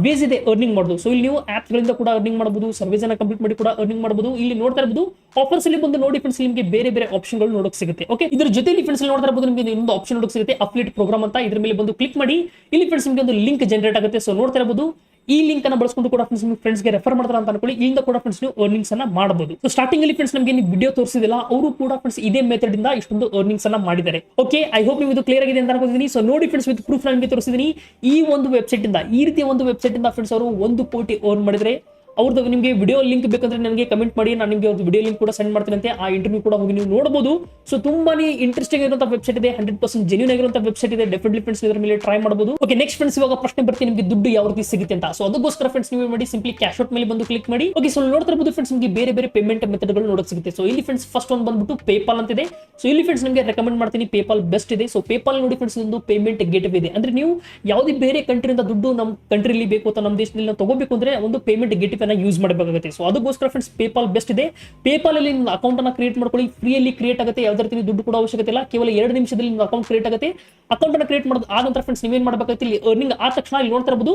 ವೇಸ್ ಇದೆ ಅರ್ನಿಂಗ್ ಮಾಡೋದು. ಸೊ ಇಲ್ಲಿ ನೀವು ಆಪ್ಸ್ ಗಳಿಂದ ಕೂಡ ಅರ್ನಿಂಗ್ ಮಾಡಬಹುದು ಸರ್ವಿಸ್ ಅನ್ನ ಕಂಪ್ಲೀಟ್ ಮಾಡಿ ಕೂಡ ಅರ್ನಿಂಗ್ ಮಾಡಬಹುದು. ಇಲ್ಲಿ ನೋಡ್ತಾ ಇರಬಹುದು ಆಫರ್ಸ್ ಅಲ್ಲಿ ಬಂದು ನೋಡಿ ಫ್ರೆಂಡ್ಸ್ ನಿಮಗೆ ಬೇರೆ ಬೇರೆ ಆಪ್ಷನ್ಗಳು ನೋಡಕ್ ಸಿಗುತ್ತೆ. ಓಕೆ ಇದ್ರ ಜೊತೆಲಿ ಫ್ರೆಂಡ್ಸ್ ನೋಡ್ತಾ ಇರಬಹುದು ನಿಮಗೆ ಇನ್ನೊಂದು ಆಪ್ಷನ್ ನೋಡಕ್ ಸಿಗುತ್ತೆ ಅಫ್ಲೇಟ್ ಪ್ರೋಗ್ರಾಮ್ ಅಂತ. ಇದ್ರ ಮೇಲೆ ಬಂದು ಕ್ಲಿಕ್ ಮಾಡಿ, ಇಲ್ಲಿ ಫ್ರೆಂಡ್ಸ್ ನಿಮಗೆ ಒಂದು ಲಿಂಕ್ ಜನರೇಟ್ ಆಗುತ್ತೆ. ಸೊ ನೋಡ್ತಾ ಇರಬಹುದು ಈ ಲಿಂಕ್ ಅನ್ನ ಬಳಸ್ಕೊಂಡು ಕೂಡ ಫ್ರೆಂಡ್ಸ್ ನಿಮ್ಮ ಫ್ರೆಂಡ್ಸ್ಗೆ ರೆಫರ್ ಮಾಡ್ತಾರೆ ಅಂತ ಅನ್ಕೊಳ್ಳಿ. ಇಲ್ಲಿಂದ ಕೂಡ ಫ್ರೆಂಡ್ಸ್ ನೀವು ಅರ್ನಿಂಗ್ಸ್ ಅನ್ನ ಮಾಡಬಹುದು ಸೊ ಸ್ಟಾರ್ಟಿಂಗ್ ಅಲ್ಲಿ ಫ್ರೆಂಡ್ಸ್ ನಮಗೆ ನೀವು ವಿಡಿಯೋ ತೋರಿಸಿದಿಲ್ಲ ಅವರು ಕೂಡ ಫ್ರೆಂಡ್ಸ್ ಇದೇ ಮೆಥಡ್ ಇಂದ ಇಷ್ಟೊಂದು ಅರ್ನಿಂಗ್ಸ್ ಅನ್ನ ಮಾಡಿದ್ದಾರೆ. ಓಕೆ ಐ ಹೋಪ್ ನೀವು ಇದು ಕ್ಲಿಯರ್ ಆಗಿದೆ ಅಂತ ಅನ್ಕೊಂಡಿದ್ದೀನಿ ಸೊ ನೋಡಿ ಫ್ರೆಂಡ್ಸ್ ವಿತ್ ಪ್ರೂಫ್ ನನಗೆ ತೋರಿಸಿದ್ದೀನಿ ಈ ಒಂದು ವೆಬ್ಸೈಟ್ ಇಂದ, ಈ ರೀತಿಯ ಒಂದು ವೆಬ್ಸೈಟ್ ಇಂದ ಫ್ರೆಂಡ್ಸ್ ಅವರು ಒಂದು ಕೋಟಿ ಅರ್ನ್ ಮಾಡಿದ್ರೆ ಅವ್ರದ್ದು ನಿಮಗೆ ವಿಡಿಯೋ ಲಿಂಕ್ ಬೇಕಂದ್ರೆ ನನಗೆ ಕಮೆಂಟ್ ಮಾಡಿ, ನಾನು ನಿಮಗೆ ಅವ್ರದ್ದು ವಿಡಿಯೋ ಲಿಂಕ್ ಕೂಡ ಸೆಂಡ್ ಮಾಡ್ತೀನಿ ಅಂತೆ ಆ ಇಂಟರ್ವ್ಯೂ ಕೂಡ ಹೋಗಿ ನೀವು ನೋಡಬಹುದು ಸೊ ತುಂಬಾನೇ ಇಂಟ್ರೆಸ್ಟಿಂಗ್ ಇರುವಂತಹ ವೆಬ್ಸೈಟ್ ಇದೆ. ಹಂಡ್ರೆಡ್ ಪರ್ಸೆಂಟ್ ಜೆನ್ಯೂನ್ ಆಗಿರುವಂತಹ ವೆಬ್ಸೈಟ್ ಇದೆ. ಡೆಫಿನೆಟ್ಲಿ ಫ್ರೆಂಡ್ಸ್ ಇದರ ಮೇಲೆ ಟ್ರೈ ಮಾಡಬಹುದು ಓಕೆ ನೆಕ್ಸ್ಟ್ ಫ್ರೆಂಡ್ಸ್ ಇವಾಗ ಪ್ರಶ್ನೆ ಬರ್ತೀನಿ. ನಿಮಗೆ ದುಡ್ಡು ಯಾವ ರೀತಿ ಸಿಗುತ್ತೆ ಅಂತ. ಸೊ ಅದಕ್ಕೋಸ್ಕರ ಫ್ರೆಂಡ್ಸ್ ನೀವು ಮಾಡಿ ಸಿಂಪ್ಲಿ ಕ್ಯಾಶ್ ಔಟ್ ಮೇಲೆ ಬಂದು ಕ್ಲಿಕ್ ಮಾಡಿ. ಓಕೆ ಸೊ ನೋಡ್ತಾ ಇರಬಹುದು ಫ್ರೆಂಡ್ಸ್ ನಿಮಗೆ ಬೇರೆ ಬೇರೆ ಪೇಮೆಂಟ್ ಮೆಥಡ್ಗಳು ನೋಡಕ್ ಸಿಗುತ್ತೆ. ಸೊ ಇಲ್ಲಿ ಫ್ರೆಂಡ್ಸ್ ಫಸ್ಟ್ ಒಂದು ಬಂದ್ಬಿಟ್ಟು ಪೇಪಾಲ್ ಅಂತಿದೆ ಸೊ ಇಲ್ಲಿ ಫ್ರೆಂಡ್ಸ್ ನಿಮಗೆ ರೆಕಮೆಂಡ್ ಮಾಡ್ತೀನಿ. ಪೇಪಾಲ್ ಬೆಸ್ಟ್ ಇದೆ. ಸೊ ಪೇಪಾಲ್ ನೋಡಿ ಫ್ರೆಂಡ್ಸ್ ಒಂದು ಪೇಮೆಂಟ್ ಗೇಟ್ ಇದೆ. ಅಂದ್ರೆ ನೀವು ಯಾವುದೇ ಬೇರೆ ಕಂಟ್ರಿಯಿಂದ ದುಡ್ಡು ನಮ್ಮ ಕಂಟ್ರಿಲಿ ಬೇಕು ಅಥವಾ ನಮ್ಮ ದೇಶದಲ್ಲಿ ತಗೋಬೇಕು ಅಂದ್ರೆ ಒಂದು ಪೇಮೆಂಟ್ ಗೇಟ್ ಅನ್ನ ಯೂಸ್ ಮಾಡಬೇಕಾಗುತ್ತೆ. ಸೊ ಅದಕ್ಕೋಸ್ಕರ ಫ್ರೆಂಡ್ಸ್ ಪೇಪಾಲ್ ಬೆಸ್ಟ್ ಇದೆ. ಪೇಪಾಲ್ ಅಲ್ಲಿ ನಿಮ್ಮ ಅಕೌಂಟ್ ಅನ್ನ ಕ್ರಿಯೇಟ್ ಮಾಡ್ಕೊಳ್ಳಿ. ಫ್ರೀಯಲ್ಲಿ ಕ್ರಿಯೇಟ್ ಆಗುತ್ತೆ. ಯಾವುದೇ ರೀತಿ ದುಡ್ಡು ಕೂಡ ಅವಶ್ಯಕತೆ ಇಲ್ಲ. ಕೇವಲ ಎರಡು ನಿಮಿಷದಲ್ಲಿ ನಿಮ್ಮ ಅಕೌಂಟ್ ಕ್ರಿಯೇಟ್ ಆಗುತ್ತೆ. ಅಕೌಂಟ್ ಅನ್ನ ಕ್ರಿಯೇಟ್ ಮಾಡೋದು ಆದ ನಂತರ ಫ್ರೆಂಡ್ಸ್ ನೀವೇನ್ ಮಾಡಬೇಕಾಗುತ್ತೆ? ಇಲ್ಲಿ ಅರ್ನಿಂಗ್ ಆದ ತಕ್ಷಣ ಇಲ್ಲಿ ನೋಡ್ತಾ ಇರಬಹುದು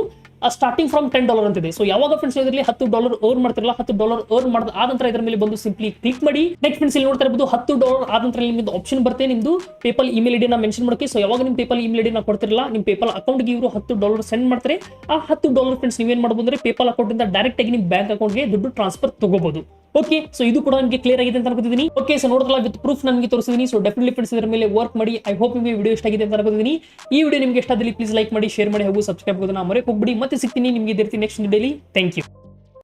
ಸ್ಟಾರ್ಟಿಂಗ್ ಫ್ರಮ್ ಟೆನ್ ಡಾಲರ್ ಅಂತಿದೆ ಸೊ ಯಾವಾಗ ಫ್ರೆಂಡ್ಸ್ ಇದರಲ್ಲಿ ಹತ್ತು ಡಾಲರ್ ಅರ್ನ್ ಮಾಡ್ತಿರಲ್ಲ, ಹತ್ತು ಡಾಲರ್ ಅರ್ನ್ ಮಾಡಿದ ಆದ ನಂತರ ಇದರ ಮೇಲೆ ಬಂದು ಸಿಂಪ್ಲಿ ಕ್ಲಿಕ್ ಮಾಡಿ. ನೆಕ್ಸ್ಟ್ ಫ್ರೆಂಡ್ಸ್ ಇಲ್ಲಿ ನೋಡ್ತಾ ಇರಬಹುದು ಹತ್ತು ಡಾಲರ್ ಆದ ನಂತರ ನಿಮ್ದು ಆಪ್ಷನ್ ಬರುತ್ತೆ. ನಿಮ್ದು ಪೇಪಲ್ ಇಮೇಲ್ ಐಡಿ ಮೆನ್ಷನ್ ಮಾಡೋಕೆ. ಸೊ ಯಾವಾಗ ನಿಮ್ಮ ಪೇಪಲ್ ಇಮೇಲ್ ಐಡಿ ಕೊಡ್ತಿರಲ್ಲ ನಿಮ್ಮ ಪೇಪಲ್ ಅಕೌಂಟ್ಗೆ ಇವರು ಹತ್ತು ಡಾಲರ್ ಸೆಂಡ್ ಮಾಡ್ತಾರೆ. ಆ ಹತ್ತು ಡಾಲರ್ ಫ್ರೆಂಡ್ಸ್ ನೀವೇನ್ ಮಾಡಬಹುದು ಪೇಪಲ್ ಅಕೌಂಟ್ ಇಂದ ಡೈರೆಕ್ಟ್ ಆಗಿ ನಿಮ್ಮ ಬ್ಯಾಂಕ್ ಅಕೌಂಟ್ಗೆ ದುಡ್ಡು ಟ್ರಾನ್ಸ್ಫರ್ ತಗೋಬಹುದು ಓಕೆ ಸೊ ಇದು ಕೂಡ ನಿಮಗೆ ಕ್ಲಿಯರ್ ಆಗಿದೆ ಅಂತ ಅನ್ಕೋತಿದ್ದೀನಿ. ಓಕೆ ಸೊ ನೋಡಿದ್ರೆ ವಿತ್ ಪ್ರೂಫ್ ನನಗೆ ತೋರಿಸಿದೀನಿ ಸೊ ಡೆಫಿನೆಟ್ಲಿ ಫ್ರೆಂಡ್ಸ್ ಇದರ ಮೇಲೆ ವರ್ಕ್ ಮಾಡಿ ಐ ಹೋಪ್ ನಿಮಗೆ ವಿಡಿಯೋ ಇಷ್ಟ ಆಗಿದೆ ಅಂತ ಅನ್ಕೋತಿದ್ದೀನಿ ಈ ವಿಡಿಯೋ ನಿಮಗೆ ಇಷ್ಟ ಆದಲ್ಲಿ ಪ್ಲೀಸ್ ಲೈಕ್ ಮಾಡಿ ಶೇರ್ ಮಾಡಿ ಹಾಗೂ ಸಬ್ಸ್ಕ್ರೈಬ್ ಆಗೋದನ್ನ ಮರೆಯಕ್ಕೆ ಹೋಗ್ಬಿಡಿ. ಮತ್ತೆ ಸಿಗ್ತೀನಿ ನಿಮಗೆ ಇದೇ ರೀತಿ ನೆಕ್ಸ್ಟ್ ವಿಡಿಯೋಲಿ ಥ್ಯಾಂಕ್ ಯು